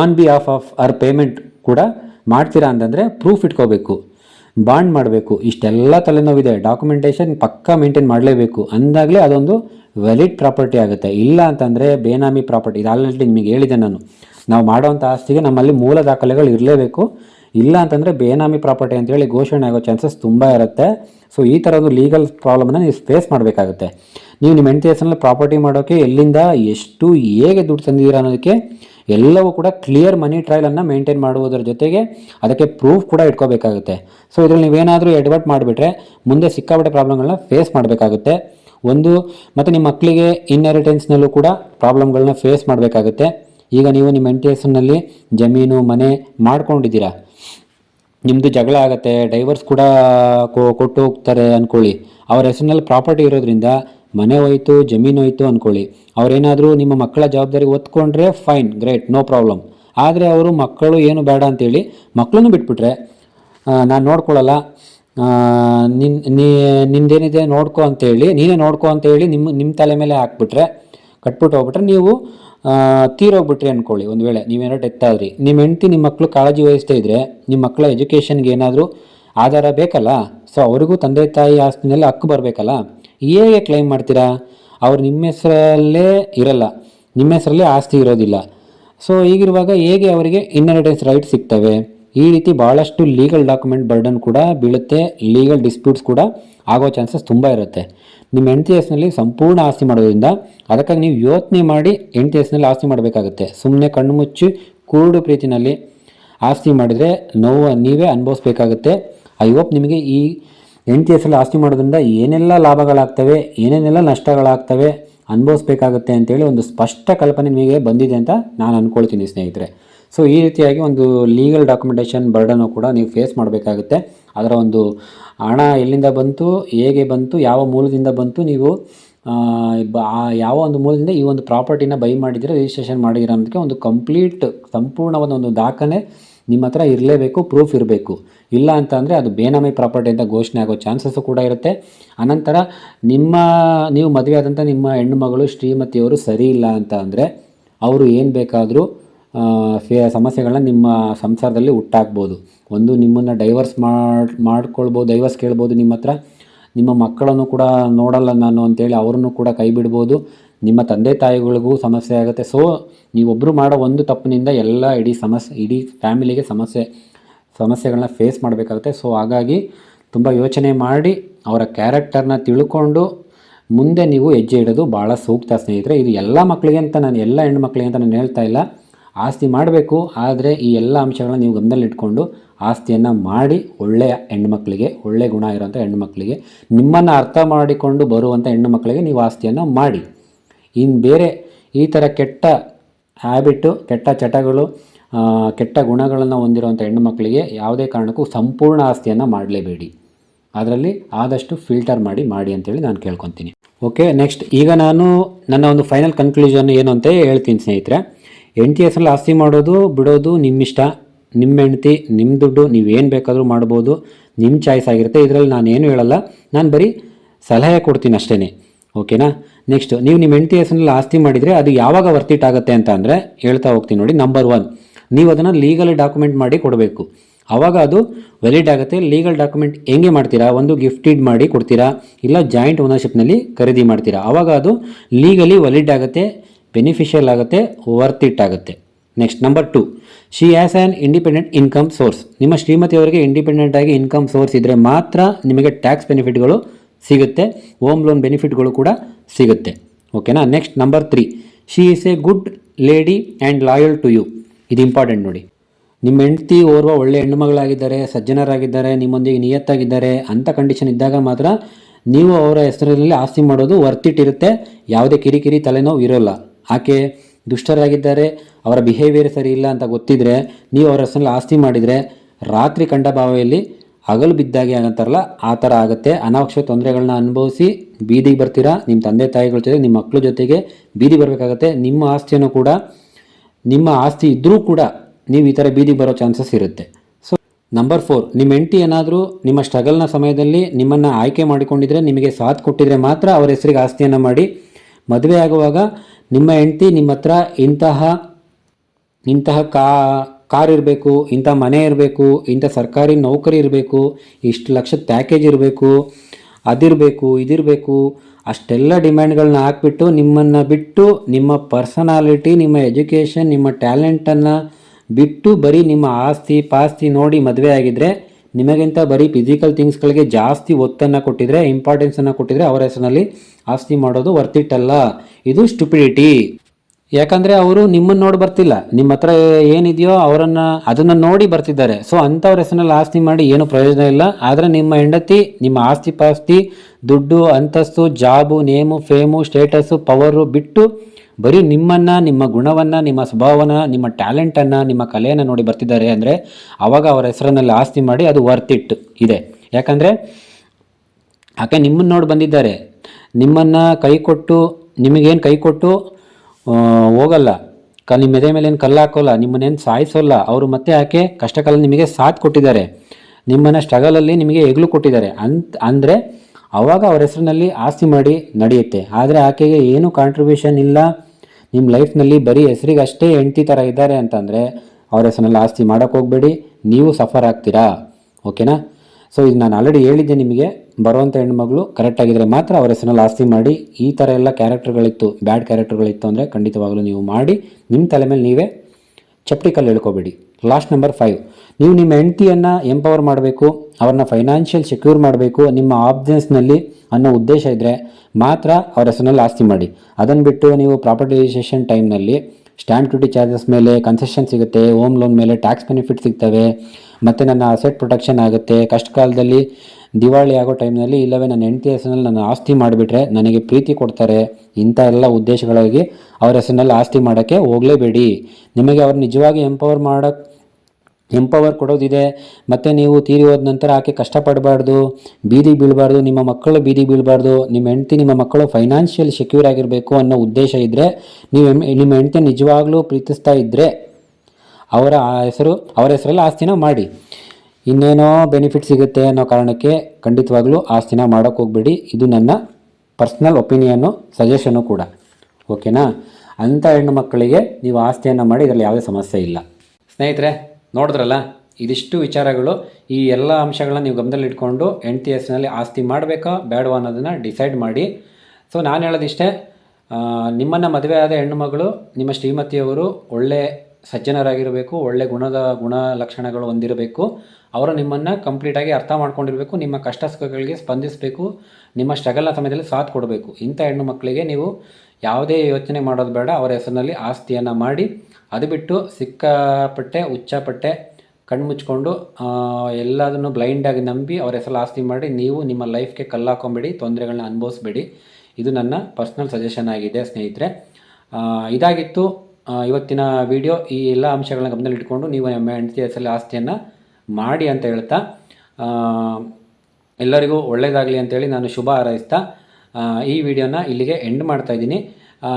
ಆನ್ ಬಿ ಆಫ್ ಆಫ್ ಅವರ್ ಪೇಮೆಂಟ್ ಕೂಡ ಮಾಡ್ತೀರಾ ಅಂತಂದರೆ ಪ್ರೂಫ್ ಇಟ್ಕೋಬೇಕು. ಬಾಂಡ್ ಮಾಡಬೇಕು. ಇಷ್ಟೆಲ್ಲ ತಲೆನೋವಿದೆ. ಡಾಕ್ಯುಮೆಂಟೇಷನ್ ಪಕ್ಕಾ ಮೇಂಟೈನ್ ಮಾಡಲೇಬೇಕು. ಅಂದಾಗಲೇ ಅದೊಂದು ವ್ಯಾಲಿಡ್ ಪ್ರಾಪರ್ಟಿ ಆಗುತ್ತೆ. ಇಲ್ಲ ಅಂತಂದರೆ ಬೇನಾಮಿ ಪ್ರಾಪರ್ಟಿ ಇದು ಆಲ್ರೆಡಿ ನಿಮಗೆ ಹೇಳಿದೆ ನಾನು. ನಾವು ಮಾಡೋವಂಥ ಆಸ್ತಿಗೆ ನಮ್ಮಲ್ಲಿ ಮೂಲ ದಾಖಲೆಗಳು ಇರಲೇಬೇಕು. ಇಲ್ಲ ಅಂತಂದರೆ ಬೇನಾಮಿ ಪ್ರಾಪರ್ಟಿ ಅಂತೇಳಿ ಘೋಷಣೆ ಆಗೋ ಚಾನ್ಸಸ್ ತುಂಬ ಇರುತ್ತೆ. ಸೊ ಈ ಥರದ್ದು ಲೀಗಲ್ ಪ್ರಾಬ್ಲಮ್ನ ನೀವು ಫೇಸ್ ಮಾಡಬೇಕಾಗುತ್ತೆ. ನೀವು ನಿಮ್ಮ ಹೆಂಡತಿ ಎಸ್ನಲ್ಲಿ ಪ್ರಾಪರ್ಟಿ ಮಾಡೋಕ್ಕೆ ಎಲ್ಲಿಂದ, ಎಷ್ಟು, ಹೇಗೆ ದುಡ್ಡು ತಂದಿದ್ದೀರಾ ಅನ್ನೋದಕ್ಕೆ ಎಲ್ಲವೂ ಕೂಡ ಕ್ಲಿಯರ್ ಮನಿ ಟ್ರಯಲನ್ನು ಮೇಂಟೈನ್ ಮಾಡುವುದರ ಜೊತೆಗೆ ಅದಕ್ಕೆ ಪ್ರೂಫ್ ಕೂಡ ಇಟ್ಕೋಬೇಕಾಗುತ್ತೆ. ಸೊ ಇದರಲ್ಲಿ ನೀವೇನಾದರೂ ಎಡ್ವರ್ಟ್ ಮಾಡಿಬಿಟ್ರೆ ಮುಂದೆ ಸಿಕ್ಕಾಪಟ್ಟೆ ಪ್ರಾಬ್ಲಮ್ಗಳನ್ನ ಫೇಸ್ ಮಾಡಬೇಕಾಗುತ್ತೆ. ಒಂದು, ಮತ್ತು ನಿಮ್ಮ ಮಕ್ಕಳಿಗೆ ಇನ್ಹೆರಿಟೆನ್ಸ್ನಲ್ಲೂ ಕೂಡ ಪ್ರಾಬ್ಲಮ್ಗಳನ್ನ ಫೇಸ್ ಮಾಡಬೇಕಾಗುತ್ತೆ. ಈಗ ನೀವು ನಿಮ್ಮ ಹೆಂಡತಿ ಹೆಸರಿನಲ್ಲಿ ಜಮೀನು, ಮನೆ ಮಾಡ್ಕೊಂಡಿದ್ದೀರಾ. ನಿಮ್ಮದು ಜಗಳ ಆಗುತ್ತೆ ಡೈವರ್ಸ್ ಕೂಡ ಕೊಟ್ಟು ಹೋಗ್ತಾರೆ ಅಂದ್ಕೊಳ್ಳಿ ಅವ್ರ ಹೆಸರಿನಲ್ಲಿ ಪ್ರಾಪರ್ಟಿ ಇರೋದ್ರಿಂದ ಮನೆ ಹೋಯ್ತು, ಜಮೀನು ಹೋಯ್ತು ಅಂದ್ಕೊಳ್ಳಿ ಅವರೇನಾದರೂ ನಿಮ್ಮ ಮಕ್ಕಳ ಜವಾಬ್ದಾರಿ ಒತ್ಕೊಂಡ್ರೆ ಫೈನ್ ಗ್ರೇಟ್ ನೋ ಪ್ರಾಬ್ಲಮ್ ಆದರೆ ಅವರು ಮಕ್ಕಳು ಏನು ಬೇಡ ಅಂತೇಳಿ ಮಕ್ಕಳನ್ನು ಬಿಟ್ಬಿಟ್ರೆ ನಾನು ನೋಡ್ಕೊಳ್ಳಲ್ಲ ನಿನ್ನ ನಿಂದೇನಿದೆ ನೋಡ್ಕೊ ಅಂತೇಳಿ, ನೀನೇ ನೋಡ್ಕೊ ಅಂತೇಳಿ ನಿಮ್ಮ ನಿಮ್ಮ ತಲೆ ಮೇಲೆ ಹಾಕ್ಬಿಟ್ರೆ, ಕಟ್ಬಿಟ್ಟು ಹೋಗ್ಬಿಟ್ರೆ ನೀವು ತೀರೋಗ್ಬಿಟ್ರಿ ಅಂದ್ಕೊಳ್ಳಿ ಒಂದು ವೇಳೆ. ನೀವೇನೋ ಆದ್ರಿ ನಿಮ್ಮ ಹೆಂಡತಿ ನಿಮ್ಮ ಮಕ್ಕಳು ಕಾಳಜಿ ವಹಿಸ್ತಾ ಇದ್ರೆ ನಿಮ್ಮ ಮಕ್ಕಳ ಎಜುಕೇಷನ್ಗೆ ಏನಾದರೂ ಆಧಾರ ಬೇಕಲ್ಲ? ಸೊ ಅವರಿಗೂ ತಂದೆ ತಾಯಿ ಆಸ್ತಿನಲ್ಲಿ ಹಕ್ಕು ಬರಬೇಕಲ್ಲ? ಹೇಗೆ ಕ್ಲೈಮ್ ಮಾಡ್ತೀರಾ? ಅವ್ರು ನಿಮ್ಮ ಹೆಸರಲ್ಲೇ ಇರಲ್ಲ. ನಿಮ್ಮ ಹೆಸರಲ್ಲೇ ಆಸ್ತಿ ಇರೋದಿಲ್ಲ. ಸೊ ಹೀಗಿರುವಾಗ ಹೇಗೆ ಅವರಿಗೆ ಇನ್ಹೆರಿಟೆನ್ಸ್ ರೈಟ್ ಸಿಗ್ತವೆ? ಈ ರೀತಿ ಭಾಳಷ್ಟು ಲೀಗಲ್ ಡಾಕ್ಯುಮೆಂಟ್ ಬರ್ಡನ್ ಕೂಡ ಬೀಳುತ್ತೆ ಲೀಗಲ್ ಡಿಸ್ಪ್ಯೂಟ್ಸ್ ಕೂಡ ಆಗೋ ಚಾನ್ಸಸ್ ತುಂಬ ಇರುತ್ತೆ. ನಿಮ್ಮ ಎನ್ ಟಿ ಎಸ್ನಲ್ಲಿ ಸಂಪೂರ್ಣ ಆಸ್ತಿ ಮಾಡೋದ್ರಿಂದ ಅದಕ್ಕಾಗಿ ನೀವು ಯೋಚನೆ ಮಾಡಿ ಎನ್ ಟಿ ಎಸ್ನಲ್ಲಿ ಆಸ್ತಿ ಮಾಡಬೇಕಾಗುತ್ತೆ. ಸುಮ್ಮನೆ ಕಣ್ಣು ಮುಚ್ಚಿ ಕುರುಡು ಪ್ರೀತಿನಲ್ಲಿ ಆಸ್ತಿ ಮಾಡಿದರೆ ನೋವು ನೀವೇ ಅನುಭವಿಸ್ಬೇಕಾಗುತ್ತೆ. ಐ ಹೋಪ್ ನಿಮಗೆ ಈ ಎನ್ ಟಿ ಎಸ್ಸಲ್ಲಿ ಆಸ್ತಿ ಮಾಡೋದ್ರಿಂದ ಏನೆಲ್ಲ ಲಾಭಗಳಾಗ್ತವೆ, ಏನೇನೆಲ್ಲ ನಷ್ಟಗಳಾಗ್ತವೆ ಅನುಭವಿಸ್ಬೇಕಾಗುತ್ತೆ ಅಂತೇಳಿ ಒಂದು ಸ್ಪಷ್ಟ ಕಲ್ಪನೆ ನಿಮಗೆ ಬಂದಿದೆ ಅಂತ ನಾನು ಅಂದ್ಕೊಳ್ತೀನಿ ಸ್ನೇಹಿತರೆ. ಸೊ ಈ ರೀತಿಯಾಗಿ ಒಂದು ಲೀಗಲ್ ಡಾಕ್ಯುಮೆಂಟೇಷನ್ ಬರ್ಡನ್ನು ಕೂಡ ನೀವು ಫೇಸ್ ಮಾಡಬೇಕಾಗುತ್ತೆ. ಅದರ ಒಂದು, ಹಣ ಎಲ್ಲಿಂದ ಬಂತು, ಹೇಗೆ ಬಂತು, ಯಾವ ಮೂಲದಿಂದ ಬಂತು, ನೀವು ಯಾವ ಒಂದು ಮೂಲದಿಂದ ಈ ಒಂದು ಪ್ರಾಪರ್ಟಿನ ಬೈ ಮಾಡಿದ್ದೀರಾ ರಿಜಿಸ್ಟ್ರೇಷನ್ ಮಾಡಿದ್ದೀರಾ ಅನ್ನೋದಕ್ಕೆ ಒಂದು ಕಂಪ್ಲೀಟ್ ಸಂಪೂರ್ಣವಾದ ಒಂದು ದಾಖಲೆ ನಿಮ್ಮ ಹತ್ರ ಇರಲೇಬೇಕು ಪ್ರೂಫ್ ಇರಬೇಕು. ಇಲ್ಲ ಅಂತ ಅಂದರೆ ಅದು ಬೇನಾಮಿ ಪ್ರಾಪರ್ಟಿ ಅಂತ ಘೋಷಣೆ ಆಗೋ ಚಾನ್ಸಸ್ಸು ಕೂಡ ಇರುತ್ತೆ. ಅನಂತರ ನಿಮ್ಮ, ನೀವು ಮದುವೆ ಆದಂಥ ನಿಮ್ಮ ಹೆಣ್ಣು ಮಗಳು ಶ್ರೀಮತಿಯವರು ಸರಿ ಇಲ್ಲ ಅಂತ ಅಂದರೆ ಅವರು ಏನು ಬೇಕಾದರೂ ಸಮಸ್ಯೆಗಳನ್ನ ನಿಮ್ಮ ಸಂಸಾರದಲ್ಲಿ ಹುಟ್ಟಾಕ್ಬೋದು. ಒಂದು ನಿಮ್ಮನ್ನು ಡೈವರ್ಸ್ ಮಾಡಿ, ಮಾಡ್ಕೊಳ್ಬೋದು ಡೈವರ್ಸ್ ಕೇಳ್ಬೋದು ನಿಮ್ಮ ಹತ್ರ. ನಿಮ್ಮ ಮಕ್ಕಳನ್ನು ಕೂಡ ನೋಡಲ್ಲ ನಾನು ಅಂತೇಳಿ ಅವ್ರನ್ನು ಕೂಡ ಕೈ ಬಿಡ್ಬೋದು. ನಿಮ್ಮ ತಂದೆ ತಾಯಿಗಳಿಗೂ ಸಮಸ್ಯೆ ಆಗುತ್ತೆ. ಸೊ ನೀವೊಬ್ಬರು ಮಾಡೋ ಒಂದು ತಪ್ಪಿನಿಂದ ಎಲ್ಲ ಇಡೀ ಸಮಸ್ಯೆ ಇಡೀ ಫ್ಯಾಮಿಲಿಗೆ ಸಮಸ್ಯೆ, ಸಮಸ್ಯೆಗಳನ್ನ ಫೇಸ್ ಮಾಡಬೇಕಾಗುತ್ತೆ. ಸೊ ಹಾಗಾಗಿ ತುಂಬ ಯೋಚನೆ ಮಾಡಿ ಅವರ ಕ್ಯಾರೆಕ್ಟರ್ನ ತಿಳ್ಕೊಂಡು ಮುಂದೆ ನೀವು ಹೆಜ್ಜೆ ಇಡೋದು ಭಾಳ ಸೂಕ್ತ ಸ್ನೇಹಿತರೆ. ಇದು ಎಲ್ಲ ಮಕ್ಕಳಿಗೆ ಅಂತ ನಾನು, ಎಲ್ಲ ಹೆಣ್ಣು ಮಕ್ಕಳಿಗೆ ಅಂತ ನಾನು ಹೇಳ್ತಾ ಇಲ್ಲ. ಆಸ್ತಿ ಮಾಡಬೇಕು, ಆದರೆ ಈ ಎಲ್ಲ ಅಂಶಗಳನ್ನ ನೀವು ಗಮನದಲ್ಲಿಟ್ಕೊಂಡು ಆಸ್ತಿಯನ್ನು ಮಾಡಿ ಒಳ್ಳೆಯ ಹೆಣ್ಮಕ್ಳಿಗೆ ಒಳ್ಳೆಯ ಗುಣ ಇರೋಂಥ ಹೆಣ್ಣುಮಕ್ಕಳಿಗೆ ನಿಮ್ಮನ್ನು ಅರ್ಥ ಮಾಡಿಕೊಂಡು ಬರುವಂಥ ಹೆಣ್ಣು ನೀವು ಆಸ್ತಿಯನ್ನು ಮಾಡಿ. ಇನ್ನು ಬೇರೆ ಈ ಥರ ಕೆಟ್ಟ ಹ್ಯಾಬಿಟ್ಟು ಕೆಟ್ಟ ಚಟಗಳು ಕೆಟ್ಟ ಗುಣಗಳನ್ನು ಹೊಂದಿರುವಂಥ ಹೆಣ್ಣು ಯಾವುದೇ ಕಾರಣಕ್ಕೂ ಸಂಪೂರ್ಣ ಆಸ್ತಿಯನ್ನು ಮಾಡಲೇಬೇಡಿ. ಅದರಲ್ಲಿ ಆದಷ್ಟು ಫಿಲ್ಟರ್ ಮಾಡಿ ಮಾಡಿ ಅಂತೇಳಿ ನಾನು ಕೇಳ್ಕೊತೀನಿ. ಓಕೆ ನೆಕ್ಸ್ಟ್ ಈಗ ನಾನು ನನ್ನ ಒಂದು ಫೈನಲ್ ಕನ್ಕ್ಲೂಷನ್ ಏನು ಅಂತ ಹೇಳ್ತೀನಿ ಸ್ನೇಹಿತರೆ. ಹೆಂಡತಿ ಹೆಸರಲ್ಲಿ ಆಸ್ತಿ ಮಾಡೋದು, ಬಿಡೋದು ನಿಮ್ಮಿಷ್ಟ. ನಿಮ್ಮ ಹೆಂಡತಿ ನಿಮ್ಮ ದುಡ್ಡು ನೀವೇನು ಬೇಕಾದರೂ ಮಾಡ್ಬೋದು. ನಿಮ್ಮ ಚಾಯ್ಸ್ ಆಗಿರುತ್ತೆ. ಇದರಲ್ಲಿ ನಾನು ಏನು ಹೇಳಲ್ಲ. ನಾನು ಬರೀ ಸಲಹೆ ಕೊಡ್ತೀನಿ ಅಷ್ಟೇ ಓಕೆನಾ? ನೆಕ್ಸ್ಟ್ ನೀವು ನಿಮ್ಮ ಹೆಂಡತಿ ಎಸ್ನಲ್ಲಿ ಆಸ್ತಿ ಮಾಡಿದರೆ ಅದು ಯಾವಾಗ ವರ್ತಿಟ್ ಆಗುತ್ತೆ ಅಂತ ಅಂದರೆ ಹೇಳ್ತಾ ಹೋಗ್ತೀನಿ ನೋಡಿ ನಂಬರ್ ಒನ್ ನೀವು ಅದನ್ನು ಲೀಗಲ್ ಡಾಕ್ಯುಮೆಂಟ್ ಮಾಡಿ ಕೊಡಬೇಕು. ಆವಾಗ ಅದು ವ್ಯಾಲಿಡ್ ಆಗುತ್ತೆ. ಲೀಗಲ್ ಡಾಕ್ಯುಮೆಂಟ್ ಹೆಂಗೆ ಮಾಡ್ತೀರಾ? ಒಂದು ಗಿಫ್ಟಿಡ್ ಮಾಡಿ ಕೊಡ್ತೀರಾ? ಇಲ್ಲ ಜಾಯಿಂಟ್ ಓನರ್ಶಿಪ್ನಲ್ಲಿ ಖರೀದಿ ಮಾಡ್ತೀರಾ? ಆವಾಗ ಅದು ಲೀಗಲಿ ವ್ಯಾಲಿಡ್ ಆಗುತ್ತೆ. ಬೆನಿಫಿಷಿಯಲ್ ಆಗುತ್ತೆ ವರ್ತ್ ಇಟ್ ಆಗುತ್ತೆ. Next number two she as an independent income source ನಿಮ್ಮ ಶ್ರೀಮತಿಯವರಿಗೆ ಇಂಡಿಪೆಂಡೆಂಟ್ ಆಗಿ ಇನ್ಕಮ್ ಸೋರ್ಸ್ ಇದ್ದರೆ ಮಾತ್ರ ನಿಮಗೆ ಟ್ಯಾಕ್ಸ್ ಬೆನಿಫಿಟ್ಗಳು ಸಿಗುತ್ತೆ ಹೋಮ್ ಲೋನ್ ಬೆನಿಫಿಟ್ಗಳು ಕೂಡ ಸಿಗುತ್ತೆ. ಓಕೆನಾ next number three she is a good lady and loyal to you ಇದು ಇಂಪಾರ್ಟೆಂಟ್ ನೋಡಿ. ನಿಮ್ಮ ಹೆಂಡತಿ ಓರ್ವ ಒಳ್ಳೆ ಹೆಣ್ಣುಮಗಳಾಗಿದ್ದಾರೆ ಸಜ್ಜನರಾಗಿದ್ದಾರೆ, ನಿಮ್ಮೊಂದಿಗೆ ನಿಯತ್ತಾಗಿದ್ದಾರೆ ಅಂಥ ಕಂಡೀಷನ್ ಇದ್ದಾಗ ಮಾತ್ರ ನೀವು ಅವರ ಹೆಸರಿನಲ್ಲಿ ಆಸ್ತಿ ಮಾಡೋದು ವರ್ತಿಟ್ಟಿರುತ್ತೆ ಯಾವುದೇ ಕಿರಿಕಿರಿ ತಲೆನೋವು ಇರೋಲ್ಲ. ಆಕೆ ದುಷ್ಟರಾಗಿದ್ದಾರೆ, ಅವರ ಬಿಹೇವಿಯರ್ ಸರಿ ಇಲ್ಲ ಅಂತ ಗೊತ್ತಿದ್ರೆ, ನೀವು ಅವರ ಹೆಸರಲ್ಲಿ ಆಸ್ತಿ ಮಾಡಿದರೆ, ರಾತ್ರಿ ಕಂಡ ಭಾವೆಯಲ್ಲಿ ಹಗಲು ಬಿದ್ದಾಗೆ ಆಗಂತಾರಲ್ಲ ಆ ಥರ ಆಗುತ್ತೆ. ಅನಾವಶ್ಯಕ ತೊಂದರೆಗಳನ್ನ ಅನುಭವಿಸಿ ಬೀದಿಗೆ ಬರ್ತೀರಾ? ನಿಮ್ಮ ತಂದೆ ತಾಯಿಗಳ ಜೊತೆ ನಿಮ್ಮ ಮಕ್ಕಳ ಜೊತೆಗೆ ಬೀದಿ ಬರಬೇಕಾಗತ್ತೆ. ನಿಮ್ಮ ಆಸ್ತಿಯನ್ನು ಕೂಡ, ನಿಮ್ಮ ಆಸ್ತಿ ಇದ್ದರೂ ಕೂಡ ನೀವು ಈ ಥರ ಬೀದಿಗೆ ಬರೋ ಚಾನ್ಸಸ್ ಇರುತ್ತೆ. ಸೊ ನಂಬರ್ ಫೋರ್ ನಿಮ್ಮ ಹೆಂಡತಿ ಏನಾದರೂ ನಿಮ್ಮ ಸ್ಟ್ರಗಲ್ನ ಸಮಯದಲ್ಲಿ ನಿಮ್ಮನ್ನು ಆಯ್ಕೆ ಮಾಡಿಕೊಂಡಿದ್ರೆ, ನಿಮಗೆ ಸಾಥ್ ಕೊಟ್ಟಿದ್ರೆ ಮಾತ್ರ ಅವರ ಹೆಸರಿಗೆ ಆಸ್ತಿಯನ್ನು ಮಾಡಿ ಮದುವೆ ಆಗುವಾಗ ನಿಮ್ಮ ಹೆಂಡತಿ ನಿಮ್ಮ ಹತ್ರ ಇಂತಹ ಇಂತಹ ಕಾ, ಕಾರ್ ಇರಬೇಕು, ಇಂಥ ಮನೆ ಇರಬೇಕು, ಇಂಥ ಸರ್ಕಾರಿ ನೌಕರಿ ಇರಬೇಕು, ಇಷ್ಟು ಲಕ್ಷದ ಪ್ಯಾಕೇಜ್ ಇರಬೇಕು, ಅದಿರಬೇಕು, ಇದಿರಬೇಕು, ಅಷ್ಟೆಲ್ಲ ಡಿಮ್ಯಾಂಡ್ಗಳನ್ನ ಹಾಕ್ಬಿಟ್ಟು ನಿಮ್ಮನ್ನು ಬಿಟ್ಟು ನಿಮ್ಮ ಪರ್ಸನಾಲಿಟಿ, ನಿಮ್ಮ ಎಜುಕೇಷನ್, ನಿಮ್ಮ ಟ್ಯಾಲೆಂಟನ್ನು ಬಿಟ್ಟು ಬರೀ ನಿಮ್ಮ ಆಸ್ತಿ, ಪಾಸ್ತಿ ನೋಡಿ ಮದುವೆ ಆಗಿದ್ರೆ ನಿಮಗಿಂತ ಬರೀ ಫಿಸಿಕಲ್ ಥಿಂಗ್ಸ್ಗಳಿಗೆ ಜಾಸ್ತಿ ಒತ್ತನ್ನು ಕೊಟ್ಟಿದ್ರೆ ಇಂಪಾರ್ಟೆನ್ಸನ್ನು ಕೊಟ್ಟಿದ್ರೆ ಅವರ ಹೆಸರಿನಲ್ಲಿ ಆಸ್ತಿ ಮಾಡೋದು ವರ್ತಿಟ್ಟಲ್ಲ ಇದು ಸ್ಟುಪಿಡಿಟಿ ಯಾಕಂದರೆ ಅವರು ನಿಮ್ಮನ್ನು ನೋಡಿ ಬರ್ತಿಲ್ಲ. ನಿಮ್ಮ ಹತ್ರ ಏನಿದೆಯೋ ಅವರನ್ನು, ಅದನ್ನು ನೋಡಿ ಬರ್ತಿದ್ದಾರೆ. ಸೊ ಅಂಥವ್ರ ಹೆಸರಿನಲ್ಲಿ ಆಸ್ತಿ ಮಾಡಿ ಏನು ಪ್ರಯೋಜನ ಇಲ್ಲ. ಆದರೆ ನಿಮ್ಮ ಹೆಂಡತಿ, ನಿಮ್ಮ ಆಸ್ತಿ ಪಾಸ್ತಿ, ದುಡ್ಡು, ಅಂತಸ್ತು, job, name, fame status power ಬಿಟ್ಟು ಬರೀ ನಿಮ್ಮನ್ನು, ನಿಮ್ಮ ಗುಣವನ್ನು, ನಿಮ್ಮ ಸ್ವಭಾವನ ನಿಮ್ಮ ಟ್ಯಾಲೆಂಟನ್ನು, ನಿಮ್ಮ ಕಲೆಯನ್ನು ನೋಡಿ ಬರ್ತಿದ್ದಾರೆ ಅಂದರೆ ಆವಾಗ ಅವರ ಹೆಸರಿನಲ್ಲಿ ಆಸ್ತಿ ಮಾಡಿ ಅದು ವರ್ತ್ ಇಟ್ ಇದೆ. ಯಾಕಂದರೆ ಆಕೆ ನಿಮ್ಮನ್ನು ನೋಡಿ ಬಂದಿದ್ದಾರೆ. ನಿಮ್ಮನ್ನು ಕೈ ಕೊಟ್ಟು, ನಿಮಗೇನು ಕೈ ಕೊಟ್ಟು ಹೋಗಲ್ಲ. ಕ, ನಿಮ್ಮ ಎದೆ ಮೇಲೆ ಏನು ಕಲ್ಲು ಹಾಕೋಲ್ಲ, ನಿಮ್ಮನ್ನೇನು ಸಾಯಿಸೋಲ್ಲ. ಅವರು ಮತ್ತೆ ಆಕೆ ಕಷ್ಟಕಾಲ ನಿಮಗೆ ಸಾಥ್ ಕೊಟ್ಟಿದ್ದಾರೆ. ನಿಮ್ಮನ್ನು ಸ್ಟ್ರಗಲಲ್ಲಿ ನಿಮಗೆ ಹೆಗ್ಲು ಕೊಟ್ಟಿದ್ದಾರೆ. ಅಂತ ಅಂದರೆ ಅವಾಗ ಅವರ ಹೆಸರಿನಲ್ಲಿ ಆಸ್ತಿ ಮಾಡಿ ನಡೆಯುತ್ತೆ. ಆದರೆ ಆಕೆಗೆ ಏನು ಕಾಂಟ್ರಿಬ್ಯೂಷನ್ ಇಲ್ಲ. ನಿಮ್ಮ ಲೈಫ್ನಲ್ಲಿ ಬರೀ ಹೆಸರಿಗೆ ಅಷ್ಟೇ ಹೆಂಡತಿ ಥರ ಇದ್ದಾರೆ ಅಂತಂದರೆ ಅವ್ರ ಹೆಸರಲ್ಲಿ ಆಸ್ತಿ ಮಾಡೋಕ್ಕೆ ಹೋಗಬೇಡಿ, ನೀವು ಸಫರ್ ಆಗ್ತೀರಾ? ಓಕೆನಾ ಸೊ ಇದು ನಾನು ಆಲ್ರೆಡಿ ಹೇಳಿದ್ದೆ ನಿಮಗೆ ಬರುವಂಥ ಹೆಣ್ಮಗಳು ಕರೆಕ್ಟ್ ಆಗಿದ್ರೆ ಮಾತ್ರ ಅವ್ರ ಹೆಸರಲ್ಲಿ ಆಸ್ತಿ ಮಾಡಿ, ಈ ಥರ ಎಲ್ಲ ಕ್ಯಾರೆಕ್ಟರ್ಗಳಿತ್ತು ಬ್ಯಾಡ್ ಕ್ಯಾರೆಕ್ಟರ್ಗಳಿತ್ತು ಅಂದರೆ ಖಂಡಿತವಾಗ್ಲೂ ನೀವು ಮಾಡಿ ನಿಮ್ಮ ತಲೆ ಮೇಲೆ ನೀವೇ ಚಪ್ಪಡಿ ಕಲ್ಲು ಹೇಳ್ಕೊಬೇಡಿ ಲಾಸ್ಟ್ ನಂಬರ್ ಫೈವ್ ನೀವು ನಿಮ್ಮ ಹೆಂಡತಿಯನ್ನು ಎಂಪವರ್ ಮಾಡಬೇಕು, ಅವ್ರನ್ನ ಫೈನಾನ್ಷಿಯಲ್ ಸೆಕ್ಯೂರ್ ಮಾಡಬೇಕು, ನಿಮ್ಮ ಆಬ್ಜೆನ್ಸ್ನಲ್ಲಿ ಅನ್ನೋ ಉದ್ದೇಶ ಇದ್ದರೆ ಮಾತ್ರ ಅವ್ರ ಹೆಸರಿನಲ್ಲಿ ಆಸ್ತಿ ಮಾಡಿ. ಅದನ್ನು ಬಿಟ್ಟು ನೀವು ಪ್ರಾಪರ್ಟಿ ರಿಜಿಸ್ಟ್ರೇಷನ್ ಟೈಮ್ನಲ್ಲಿ ಸ್ಟ್ಯಾಂಪ್ ಡ್ಯೂಟಿ ಚಾರ್ಜಸ್ ಮೇಲೆ ಕನ್ಸೆಷನ್ ಸಿಗುತ್ತೆ ಹೋಮ್ ಲೋನ್ ಮೇಲೆ ಟ್ಯಾಕ್ಸ್ ಬೆನಿಫಿಟ್ ಸಿಗ್ತವೆ, ಮತ್ತು ನನ್ನ ಅಸೆಟ್ ಪ್ರೊಟೆಕ್ಷನ್ ಆಗುತ್ತೆ. ಕಷ್ಟ ಕಾಲದಲ್ಲಿ ದಿವಾಳಿ ಆಗೋ ಟೈಮ್ನಲ್ಲಿ ಇಲ್ಲವೇ ನನ್ನ ಹೆಂಡತಿ ಹೆಸರಿನಲ್ಲಿ ನನ್ನ ಆಸ್ತಿ ಮಾಡಿಬಿಟ್ರೆ ನನಗೆ ಪ್ರೀತಿ ಕೊಡ್ತಾರೆ. ಇಂಥ ಎಲ್ಲ ಉದ್ದೇಶಗಳಾಗಿ ಅವ್ರ ಹೆಸರಿನಲ್ಲಿ ಆಸ್ತಿ ಮಾಡೋಕ್ಕೆ ಹೋಗಲೇಬೇಡಿ. ನಿಮಗೆ ಅವ್ರು ನಿಜವಾಗಿ ಎಂಪವರ್ ಮಾಡೋಕ್ಕೆ ಎಂಪವರ್ ಕೊಡೋದಿದೆ. ಮತ್ತು ನೀವು ತೀರಿ ಹೋದ ನಂತರ ಆಕೆ ಕಷ್ಟಪಡಬಾರ್ದು, ಬೀದಿ ಬೀಳಬಾರ್ದು, ನಿಮ್ಮ ಮಕ್ಕಳು ಬೀದಿ ಬೀಳಬಾರ್ದು, ನಿಮ್ಮ ಹೆಂಡತಿ, ನಿಮ್ಮ ಮಕ್ಕಳು ಫೈನಾನ್ಷಿಯಲ್ ಸೆಕ್ಯೂರ್ ಆಗಿರಬೇಕು ಅನ್ನೋ ಉದ್ದೇಶ ಇದ್ದರೆ ನೀವು ನಿಮ್ಮ ಹೆಂಡತಿ ನಿಜವಾಗ್ಲೂ ಪ್ರೀತಿಸ್ತಾ ಇದ್ದರೆ ಅವರ ಹೆಸರು, ಅವರ ಹೆಸರಲ್ಲಿ ಆಸ್ತಿನ ಮಾಡಿ. ಇನ್ನೇನೋ ಬೆನಿಫಿಟ್ ಸಿಗುತ್ತೆ ಅನ್ನೋ ಕಾರಣಕ್ಕೆ ಖಂಡಿತವಾಗ್ಲೂ ಆಸ್ತಿನ ಮಾಡೋಕ್ಕೆ ಹೋಗ್ಬೇಡಿ. ಇದು ನನ್ನ ಪರ್ಸ್ನಲ್ ಒಪಿನಿಯನ್ನು ಸಜೆಷನು ಕೂಡ. ಓಕೆನಾ ಅಂಥ ಹೆಣ್ಣು ಮಕ್ಕಳಿಗೆ ನೀವು ಆಸ್ತಿಯನ್ನು ಮಾಡಿ, ಇದರಲ್ಲಿ ಯಾವುದೇ ಸಮಸ್ಯೆ ಇಲ್ಲ. ಸ್ನೇಹಿತರೆ ನೋಡಿದ್ರಲ್ಲ, ಇದಿಷ್ಟು ವಿಚಾರಗಳು, ಈ ಎಲ್ಲ ಅಂಶಗಳನ್ನ ನೀವು ಗಮನದಲ್ಲಿಟ್ಕೊಂಡು ಎನ್ ಟಿ ಎಸ್ನಲ್ಲಿ ಆಸ್ತಿ ಮಾಡಬೇಕಾ ಬೇಡವಾ ಅನ್ನೋದನ್ನು ಡಿಸೈಡ್ ಮಾಡಿ. ಸೊ, ನಾನು ಹೇಳೋದಿಷ್ಟೇ ನಿಮ್ಮನ್ನು ಮದುವೆ ಆದ ಹೆಣ್ಣುಮಗಳು, ನಿಮ್ಮ ಶ್ರೀಮತಿಯವರು ಒಳ್ಳೆ ಸಜ್ಜನರಾಗಿರಬೇಕು, ಒಳ್ಳೆ ಗುಣದ ಗುಣ ಲಕ್ಷಣಗಳು ಹೊಂದಿರಬೇಕು. ಅವರು ನಿಮ್ಮನ್ನು ಕಂಪ್ಲೀಟಾಗಿ ಅರ್ಥ ಮಾಡ್ಕೊಂಡಿರಬೇಕು, ನಿಮ್ಮ ಕಷ್ಟ ಸುಖಗಳಿಗೆ ಸ್ಪಂದಿಸಬೇಕು, ನಿಮ್ಮ ಸ್ಟ್ರಗಲ್ನ ಸಮಯದಲ್ಲಿ ಸಾಥ್ ಕೊಡಬೇಕು. ಇಂಥ ಹೆಣ್ಣು ಮಕ್ಕಳಿಗೆ ನೀವು ಯಾವುದೇ ಯೋಚನೆ ಮಾಡೋದು ಬೇಡ, ಅವರ ಹೆಸರಿನಲ್ಲಿ ಆಸ್ತಿಯನ್ನು ಮಾಡಿ. ಅದು ಬಿಟ್ಟು ಸಿಕ್ಕಾಪಟ್ಟೆ, ಹುಚ್ಚಾಪಟ್ಟೆ ಕಣ್ಣು ಮುಚ್ಕೊಂಡು ಎಲ್ಲದನ್ನು ಬ್ಲೈಂಡಾಗಿ ನಂಬಿ ಅವ್ರ ಹೆಸರಲ್ಲಿ ಆಸ್ತಿ ಮಾಡಿ, ನೀವು ನಿಮ್ಮ ಲೈಫ್ಗೆ ಕಲ್ಲು ಹಾಕೊಂಬೇಡಿ ತೊಂದರೆಗಳನ್ನ ಅನುಭವಿಸ್ಬೇಡಿ. ಇದು ನನ್ನ ಪರ್ಸ್ನಲ್ ಸಜೆಷನ್ ಆಗಿದೆ ಸ್ನೇಹಿತರೆ. ಇದಾಗಿತ್ತು ಇವತ್ತಿನ ವಿಡಿಯೋ ಈ ಎಲ್ಲ ಅಂಶಗಳನ್ನ ಗಮನದಲ್ಲಿಟ್ಕೊಂಡು ನೀವು ನಿಮ್ಮ ಹೆಂಡತಿ ಹೆಸರಲ್ಲಿ ಆಸ್ತಿಯನ್ನು ಮಾಡಿ ಅಂತ ಹೇಳ್ತಾ ಎಲ್ಲರಿಗೂ ಒಳ್ಳೆಯದಾಗಲಿ ಅಂತೇಳಿ ನಾನು ಶುಭ ಹಾರೈಸ್ತಾ ಈ ವಿಡಿಯೋನ ಇಲ್ಲಿಗೆ ಎಂಡ್ ಮಾಡ್ತಾ ಇದ್ದೀನಿ.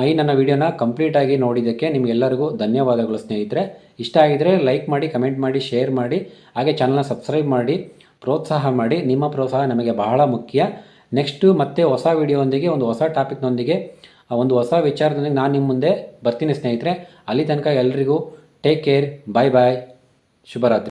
ಈ ನನ್ನ ವಿಡಿಯೋನ ಕಂಪ್ಲೀಟಾಗಿ ನೋಡಿದ್ದಕ್ಕೆ ನಿಮಗೆಲ್ಲರಿಗೂ ಧನ್ಯವಾದಗಳು ಸ್ನೇಹಿತರೆ. ಇಷ್ಟ ಆಗಿದರೆ ಲೈಕ್ ಮಾಡಿ, ಕಮೆಂಟ್ ಮಾಡಿ, ಶೇರ್ ಮಾಡಿ, ಹಾಗೆ ಚಾನಲ್ನ ಸಬ್ಸ್ಕ್ರೈಬ್ ಮಾಡಿ, ಪ್ರೋತ್ಸಾಹ ಮಾಡಿ. ನಿಮ್ಮ ಪ್ರೋತ್ಸಾಹ ನಮಗೆ ಬಹಳ ಮುಖ್ಯ. ನೆಕ್ಸ್ಟು ಮತ್ತೆ ಹೊಸ ವಿಡಿಯೋದೊಂದಿಗೆ ಒಂದು ಹೊಸ ಟಾಪಿಕ್ನೊಂದಿಗೆ ಒಂದು ಹೊಸ ವಿಚಾರದೊಂದಿಗೆ ನಾನು ನಿಮ್ಮ ಮುಂದೆ ಬರ್ತೀನಿ ಸ್ನೇಹಿತರೆ. ಅಲ್ಲಿ ತನಕ ಎಲ್ರಿಗೂ ಟೇಕ್ ಕೇರ್ ಬಾಯ್ ಬಾಯ್ ಶುಭರಾತ್ರಿ.